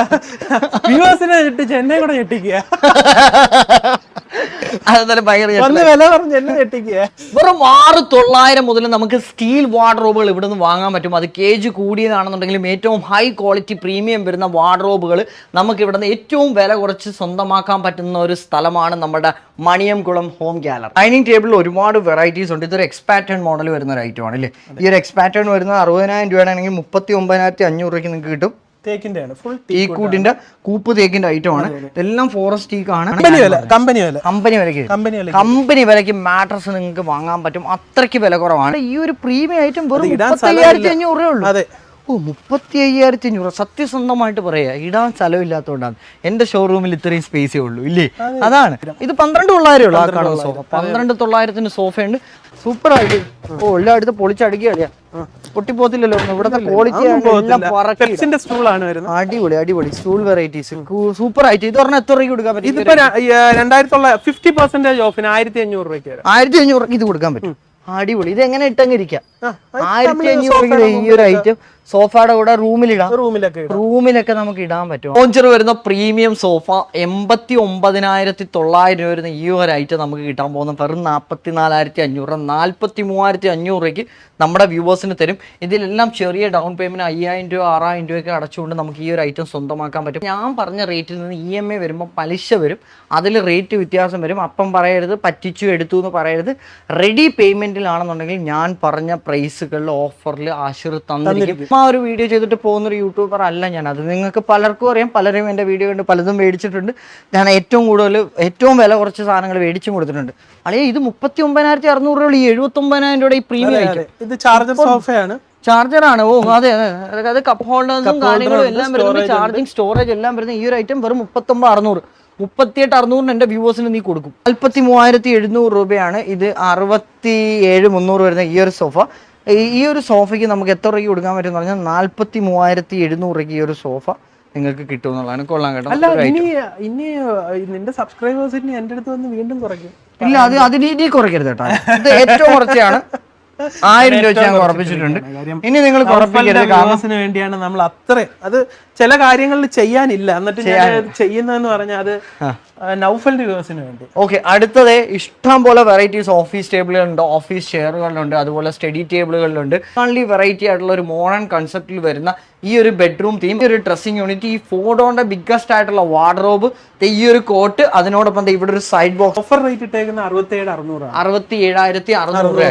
ചെന്നൈ കൂടെ ഞെട്ടിക്കുക. അതെന്തായാലും ഭയങ്കര വെറും ആറ് തൊള്ളായിരം മുതൽ നമുക്ക് സ്റ്റീൽ വാർഡ്രോബുകൾ ഇവിടെ നിന്ന് വാങ്ങാൻ പറ്റും. അത് കേജ് കൂടിയതാണെന്നുണ്ടെങ്കിലും ഏറ്റവും ഹൈ ക്വാളിറ്റി പ്രീമിയം വരുന്ന വാർഡ്രോബുകൾ നമുക്ക് ഇവിടെ നിന്ന് ഏറ്റവും വില കുറച്ച് സ്വന്തമാക്കാൻ പറ്റുന്ന ഒരു സ്ഥലമാണ് നമ്മുടെ മണിയംകുളം ഹോം ഗാലറി ഡൈനിങ് ടേബിളിൽ ഒരുപാട് വെറൈറ്റീസ് ഉണ്ട്. ഇതൊരു എക്സ്പാറ്റേൺ മോഡൽ വരുന്ന ഒരു ഐറ്റം ആണ് അല്ലേ? ഈ ഒരു എക്സ്പാറ്റേൺ വരുന്ന അറുപതിനായിരം രൂപയാണെങ്കിൽ മുപ്പത്തി ഒമ്പതിനായിരത്തി അഞ്ഞൂറ് രൂപയ്ക്ക് നിങ്ങൾക്ക് കിട്ടും. തേക്കിന്റെ ആണ് ഫുൾ ഈ കൂട്ടിന്റെ കൂപ്പ് തേക്കിന്റെ ഐറ്റം ആണ്. ഇതെല്ലാം ഫോറസ്റ്റ് ടീക്ക് ആണ് കമ്പനി വില കമ്പനി വില. കമ്പനി വിലക്ക് കമ്പനി വില കമ്പനി വിലക്ക് മാട്രസ് നിങ്ങൾക്ക് വാങ്ങാൻ പറ്റും. അത്രയ്ക്ക് വില കുറവാണ്. ഈ ഒരു പ്രീമിയം ഐറ്റം വെറും അഞ്ഞൂറ് രൂപ ഉള്ളൂ. അതെ. ഓ മുപ്പത്തി അയ്യായിരത്തി അഞ്ഞൂറ് സത്യസന്ധമായിട്ട് പറയാ ഇടാൻ സ്ഥലമില്ലാത്തതുകൊണ്ടാണ് എന്റെ ഷോറൂമിൽ ഇത്രയും സ്പേസേ ഉള്ളൂ ഇല്ലേ? അതാണ്. ഇത് പന്ത്രണ്ട് തൊള്ളായിരം ഉള്ളൂ ആ കാണുന്ന സോഫ പന്ത്രണ്ട് തൊള്ളായിരത്തിന് സോഫയുണ്ട്. സൂപ്പർ ആയിട്ട് ഓ എല്ലായിടത്തും പൊളിച്ചടുക്കിയാ പൊട്ടിപ്പോത്തില്ലല്ലോ ഇവിടുത്തെ ക്വാളിറ്റി സ്റ്റൂളാണ് വരുന്നത്. അടിപൊളി അടിപൊളി. സ്റ്റൂൾ വെറൈറ്റീസ് സൂപ്പർ ആയിട്ട് ഇത് പറഞ്ഞാൽ എത്ര രൂപ കൊടുക്കാൻ പറ്റും? ഇതിപ്പോ രണ്ടായിരത്തി തൊള്ളായിരം ഫിഫ്റ്റി പെർസെന്റേജ് ഓഫിന് ആയിരത്തി അഞ്ഞൂറ് രൂപയ്ക്ക് ആയിരത്തി അഞ്ഞൂറ് ഇത് കൊടുക്കാൻ പറ്റും. അടിപൊളി. ഇത് എങ്ങനെ ഇട്ടങ്ങിരിക്കാം? ആയിരത്തി അഞ്ഞൂറ് ഈ ഒരു ഐറ്റം സോഫയുടെ കൂടെ റൂമിലിടാം. റൂമിലൊക്കെ ഇടാം. റൂമിലൊക്കെ നമുക്ക് ഇടാൻ പറ്റും. ലോഞ്ചർ വരുന്ന പ്രീമിയം സോഫ എൺപത്തി ഒമ്പതിനായിരത്തി തൊള്ളായിരം രൂപ വരുന്ന ഈ ഒരു ഐറ്റം നമുക്ക് കിട്ടാൻ പോകുന്ന വെറും നാൽപ്പത്തി നാലായിരത്തി അഞ്ഞൂറ് നാൽപ്പത്തി മൂവായിരത്തി അഞ്ഞൂറ് രൂപയ്ക്ക് നമ്മുടെ വ്യൂവേഴ്സിന് തരും. ഇതിലെല്ലാം ചെറിയ ഡൗൺ പേയ്മെന്റ് അയ്യായിരം രൂപ ആറായിരം രൂപയൊക്കെ അടച്ചുകൊണ്ട് നമുക്ക് ഈ ഒരു ഐറ്റം സ്വന്തമാക്കാൻ പറ്റും. ഞാൻ പറഞ്ഞ റേറ്റിൽ നിന്ന് ഇ എം ഐ വരുമ്പോൾ പലിശ വരും. അതിൽ റേറ്റ് വ്യത്യാസം വരും. അപ്പം പറയരുത് പറ്റിച്ചു എടുത്തു എന്ന് പറയരുത്. റെഡി പേയ്മെന്റിലാണെന്നുണ്ടെങ്കിൽ ഞാൻ പറഞ്ഞ പ്രൈസുകളിൽ ഓഫറിൽ ആശീർ തന്നിരിക്കും. ആ ഒരു വീഡിയോ ചെയ്തിട്ട് പോകുന്ന ഒരു യൂട്യൂബർ അല്ല ഞാൻ. അത് നിങ്ങൾക്ക് പലർക്കും അറിയാം. പലരും എന്റെ വീഡിയോ കണ്ട് പലതും മേടിച്ചിട്ടുണ്ട്. ഞാൻ ഏറ്റവും കൂടുതൽ ഏറ്റവും വില കുറച്ച് സാധനങ്ങൾ മേടിച്ചും കൊടുത്തിട്ടുണ്ട്. അളിയ ഇത് മുപ്പത്തി ഒമ്പതിനായിരത്തി അറുന്നൂറ് രൂപ ഈ എഴുപത്തി ഒമ്പതിനായിരം രൂപ ഈ പ്രീമിയം ഇത് ചാർജർ സോഫയാണ് ചാർജർ ആണ്. ഓ അതെ അതെ. അതൊക്കെ അത് കപ്പ് ഹോൾഡേഴ്സും കാര്യങ്ങളും എല്ലാം വരുന്നത് ചാർജിങ് സ്റ്റോറേജ് എല്ലാം വരുന്ന ഈ ഒരു ഐറ്റം വെറും മുപ്പത്തൊമ്പത് അറുന്നൂറ് മുപ്പത്തിയെട്ട് അറുന്നൂറിന് എന്റെ വ്യൂവേഴ്സിന് നീ കൊടുക്കും. നാൽപ്പത്തി മൂവായിരത്തി എഴുന്നൂറ് രൂപയാണ് ഇത് അറുപത്തി ഏഴ് മുന്നൂറ് വരുന്ന ഈ ഒരു സോഫ ഈ- ഒരു സോഫയ്ക്ക് നമുക്ക് എത്ര രൂപയ്ക്ക് കൊടുക്കാൻ പറ്റും എന്ന് പറഞ്ഞാൽ നാൽപ്പത്തി മൂവായിരത്തി എഴുന്നൂറ് രൂപയ്ക്ക് ഈ ഒരു സോഫ നിങ്ങൾക്ക് കിട്ടും എന്നുള്ളതാണ്. കൊള്ളാൻ കേട്ടോ. അല്ല ഇനി ഇനി നിന്റെ സബ്സ്ക്രൈബേഴ്സ് ഇനി എന്റെ അടുത്ത് വന്ന് വീണ്ടും കുറയ്ക്കും. ഇല്ല അത് അതിന് ഇനി കുറയ്ക്കരുത് കേട്ടോ. ഇത് ഏറ്റവും കുറച്ചാണ് ആയിരം രൂപ ഞാൻ കുറപ്പിച്ചിട്ടുണ്ട്. ഇനി നിങ്ങൾ വ്യൂവേഴ്സിന് വേണ്ടിയാണ് നമ്മൾ അത്ര അത് ചില കാര്യങ്ങളിൽ ചെയ്യാനില്ല. എന്നിട്ട് ചെയ്യുന്നതെന്ന് പറഞ്ഞാൽ അത് നൗഫലിന്റെ വ്യൂവേഴ്സിന് വേണ്ടി. ഓക്കെ അടുത്തത് ഇഷ്ടം പോലെ വെറൈറ്റീസ് ഓഫീസ് ടേബിളുകളുണ്ട് ഓഫീസ് ചെയറുകളുണ്ട് അതുപോലെ സ്റ്റഡി ടേബിളുകളിലുണ്ട് ഓൺലി വെറൈറ്റി ആയിട്ടുള്ള ഒരു മോഡേൺ കൺസെപ്റ്റിൽ വരുന്ന ഈ ഒരു ബെഡ്റൂം തീം ഈ ഒരു ഡ്രസ്സിങ് യൂണിറ്റ് ഈ ഫോഡോന്റെ ബിഗ്ഗസ്റ്റ് ആയിട്ടുള്ള വാർഡ്രോബ് ഈ ഒരു കോട്ട് അതിനോടൊപ്പം ഇവിടെ ഒരു സൈഡ് ബോക്സ് ഓഫർ റേറ്റ് ഇട്ടേക്കുന്ന അറുപത്തേഴ് അറുന്നൂറ് അറുപത്തി ഏഴായിരത്തി അറുന്നൂറ്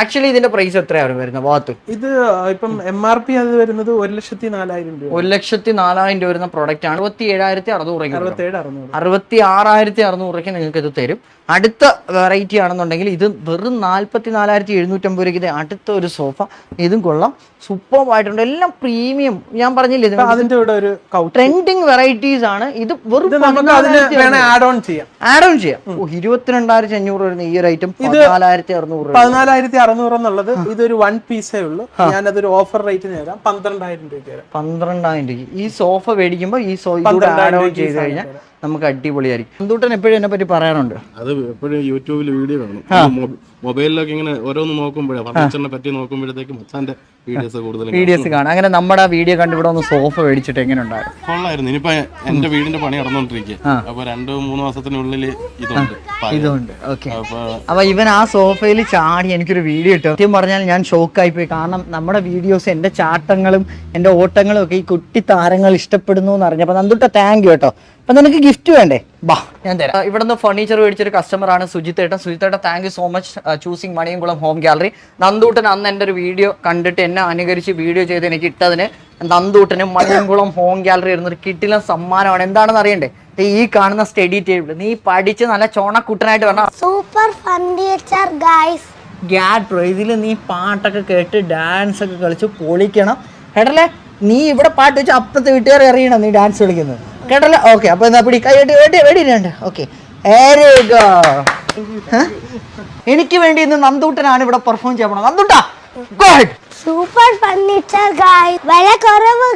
ആക്ച്വലി ഇതിന്റെ പ്രൈസ് എത്രയാണ് വരുന്നത്? ഭാഗത്ത് ഇത് ഇപ്പം എം ആർ പി അത് വരുന്നത് ഒരു ലക്ഷത്തി നാലായിരം രൂപ ഒരു ലക്ഷത്തി നാലായിരം രൂപ വരുന്ന പ്രോഡക്റ്റ് ആണ്. അറുപത്തി ഏഴായിരത്തി അറുന്നൂറ് അറുപത്തി ആറായിരത്തി അറുന്നൂറ്. രൂപയ്ക്ക് നിങ്ങൾക്ക് ഇത് തരും. അടുത്ത വെറൈറ്റി ആണെന്നുണ്ടെങ്കിൽ ഇത് വെറും നാല്പത്തി നാലായിരത്തി എഴുന്നൂറ്റമ്പത് രൂപയ്ക്ക് അടുത്ത ഒരു സോഫ ഇതും കൊള്ളാം. സൂപ്പർ ആയിട്ടുണ്ട്. എല്ലാം പ്രീമിയം ഞാൻ പറഞ്ഞില്ലേ അതിന്റെ കൂടെ ഒരു ട്രെൻഡിങ് വെറൈറ്റീസ് ആണ്. ഇത് വെറും നമുക്ക് അതിന് വേണേ ആഡ് ഓൺ ചെയ്യാം. ആഡ് ഓൺ ചെയ്യാം. ഇരുപത്തിരണ്ടായിരത്തി അഞ്ഞൂറ് വരുന്ന ഈ ഒരു ഐറ്റം പതിനാലായിരത്തി അറുന്നൂറ് രൂപ. പതിനാലായിരത്തി അറുന്നൂറ് എന്നുള്ളത് ഇതൊരു വൺ പീസേ ഉള്ളൂ. ഞാനതൊരു ഓഫർ റേറ്റിന് തരാം. പന്ത്രണ്ടായിരം രൂപ തരാം. പന്ത്രണ്ടായിരം രൂപ ഈ സോഫ മേടിക്കുമ്പോൾ ഈ സോ ആഡ് ഓൺ ചെയ്ത് കഴിഞ്ഞാൽ നമുക്ക് അടിപൊളിയായിരിക്കും. അന്തൂട്ടൻ എപ്പോഴും എന്നെ പറ്റി പറയാനുണ്ട് അത് എപ്പോഴും യൂട്യൂബിൽ വീഡിയോ കാണും. മൊബൈലിലൊക്കെ ഇങ്ങനെ ഓരോന്ന് നോക്കുമ്പോഴേ ഫർണിച്ചറിനെ പറ്റി നോക്കുമ്പോഴത്തേക്ക് മച്ചാന്റെ വീഡിയോസ് കാണാം. അങ്ങനെ നമ്മുടെ വീഡിയോ കണ്ട് ഇവിടെ ഒന്ന് സോഫ മേടിച്ചിട്ട് എങ്ങനെ ഉണ്ടായിരുന്നു കൊള്ളായിരുന്നു. ഇനിയിപ്പോ എന്റെ വീടിന്റെ പണി നടന്നുകൊണ്ടിരിക്കുക അപ്പൊ രണ്ട് മൂന്ന് മാസത്തിനുള്ളിൽ ഇതുണ്ട്. ഇതുണ്ട്. ഓക്കെ അപ്പൊ അപ്പൊ ഇവൻ ആ സോഫയിൽ ചാടി എനിക്കൊരു വീഡിയോ ഇട്ടു. സത്യം പറഞ്ഞാൽ ഞാൻ ഷോക്കായി പോയി. കാരണം നമ്മുടെ വീഡിയോസ് എന്റെ ചാട്ടങ്ങളും എന്റെ ഓട്ടങ്ങളും ഒക്കെ ഈ കുട്ടി താരങ്ങൾ ഇഷ്ടപ്പെടുന്നു എന്ന് അറിഞ്ഞപ്പോ നന്ദുട്ട താങ്ക് യു കേട്ടോ. അപ്പൊ നിനക്ക് ഗിഫ്റ്റ് വേണ്ടേ? ബാ ഞാൻ തരാം. ഇവിടുന്ന് നിന്ന് ഫർണിച്ചർ മേടിച്ചൊരു കസ്റ്റമർ ആണ് സുജിത്തേട്ടൻ. സുജിത്തേട്ടൻ thank you so much choosing Maniyamkulam home gallery Nandoottan അന്ന് എന്റെ ഒരു വീഡിയോ കണ്ടിട്ട് എന്നെ അനുകരിച്ച് വീഡിയോ ചെയ്ത് എനിക്ക് ഇട്ടതിന് നന്ദൂട്ടന് മണിയംകുളം ഹോം ഗ്യാലറി ഇരുന്നൊരു കിട്ടില്ല സമ്മാനമാണ്. എന്താണെന്ന് അറിയണ്ടേ? ഈ കാണുന്ന സ്റ്റഡി ടേബിൾ നീ പഠിച്ച് നല്ല ചോണക്കുട്ടനായിട്ട് വരണം. സൂപ്പർ ഫർണിച്ചർ ഗൈസ് ഗ്യാഡ് ബ്രോ ഇതിൽ നീ പാട്ടൊക്കെ കേട്ട് ഡാൻസ് ഒക്കെ കളിച്ച് പൊളിക്കണം. കേട്ടല്ലേ നീ ഇവിടെ പാട്ട് വെച്ച് അപ്പുറത്തെ വീട്ടുകാരെ അറിയണം നീ ഡാൻസ് കളിക്കുന്നത്? കേട്ടല്ലേ? ഓക്കെ അപ്പൊ എന്നാ പിടി കൈ വെടി വെടിയിട്ടുണ്ട് ഓക്കെ. എനിക്ക് വേണ്ടി ഇന്ന് നന്ദൂട്ടനാണ് ഇവിടെ പെർഫോം ചെയ്യണം നന്ദൂട്ടാ ഗോഡ് സൂപ്പർ ഫർണിച്ചർ ഗൈസ് വില കുറവ്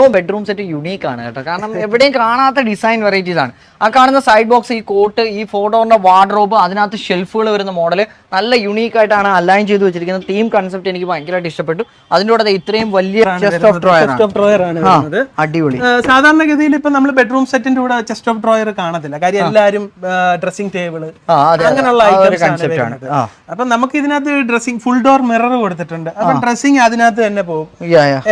ഓ ബെഡ്റൂം സെറ്റ് യുണീക്ക് ആണ് കേട്ടോ. കാരണം എവിടെയും കാണാത്ത ഡിസൈൻ വെറൈറ്റീസ് ആണ്. ആ കാണുന്ന സൈഡ് ബോക്സ് ഈ കോട്ട് ഈ ഫോട്ടോറിന്റെ വാർഡ്രോബ് അതിനകത്ത് ഷെൽഫുകൾ വരുന്ന മോഡൽ നല്ല യുണീക്ക് ആയിട്ടാണ് അലൈൻ ചെയ്ത് വെച്ചിരിക്കുന്നത്. തീം കൺസെപ്റ്റ് എനിക്ക് ഭയങ്കരമായിട്ട് ഇഷ്ടപ്പെട്ടു. അതിന്റെ കൂടെ ഇത്രയും വലിയ ചെസ്റ്റ് ഓഫ് ഡ്രോയർ ആണ്. വരുന്നത് അടിപൊളി. സാധാരണഗതിയിൽ ഇപ്പൊ നമ്മൾ ബെഡ്റൂം സെറ്റിന്റെ കൂടെ ചെസ്റ്റ് ഓഫ് ഡ്രോയർ കാണത്തില്ല. കാര്യം എല്ലാവരും ഡ്രസ്സിംഗ് ടേബിൾ. അങ്ങനെയുള്ള ഐറ്റംസ് ആണ് അപ്പൊ നമുക്ക് ഇതിനകത്ത് ഡ്രസ്സിംഗ് ഫുൾ ഡോർ മിറർ കൊടുത്തിട്ടുണ്ട്. അപ്പൊ ഡ്രസ്സിംഗ് അതിനകത്ത് തന്നെ പോകും.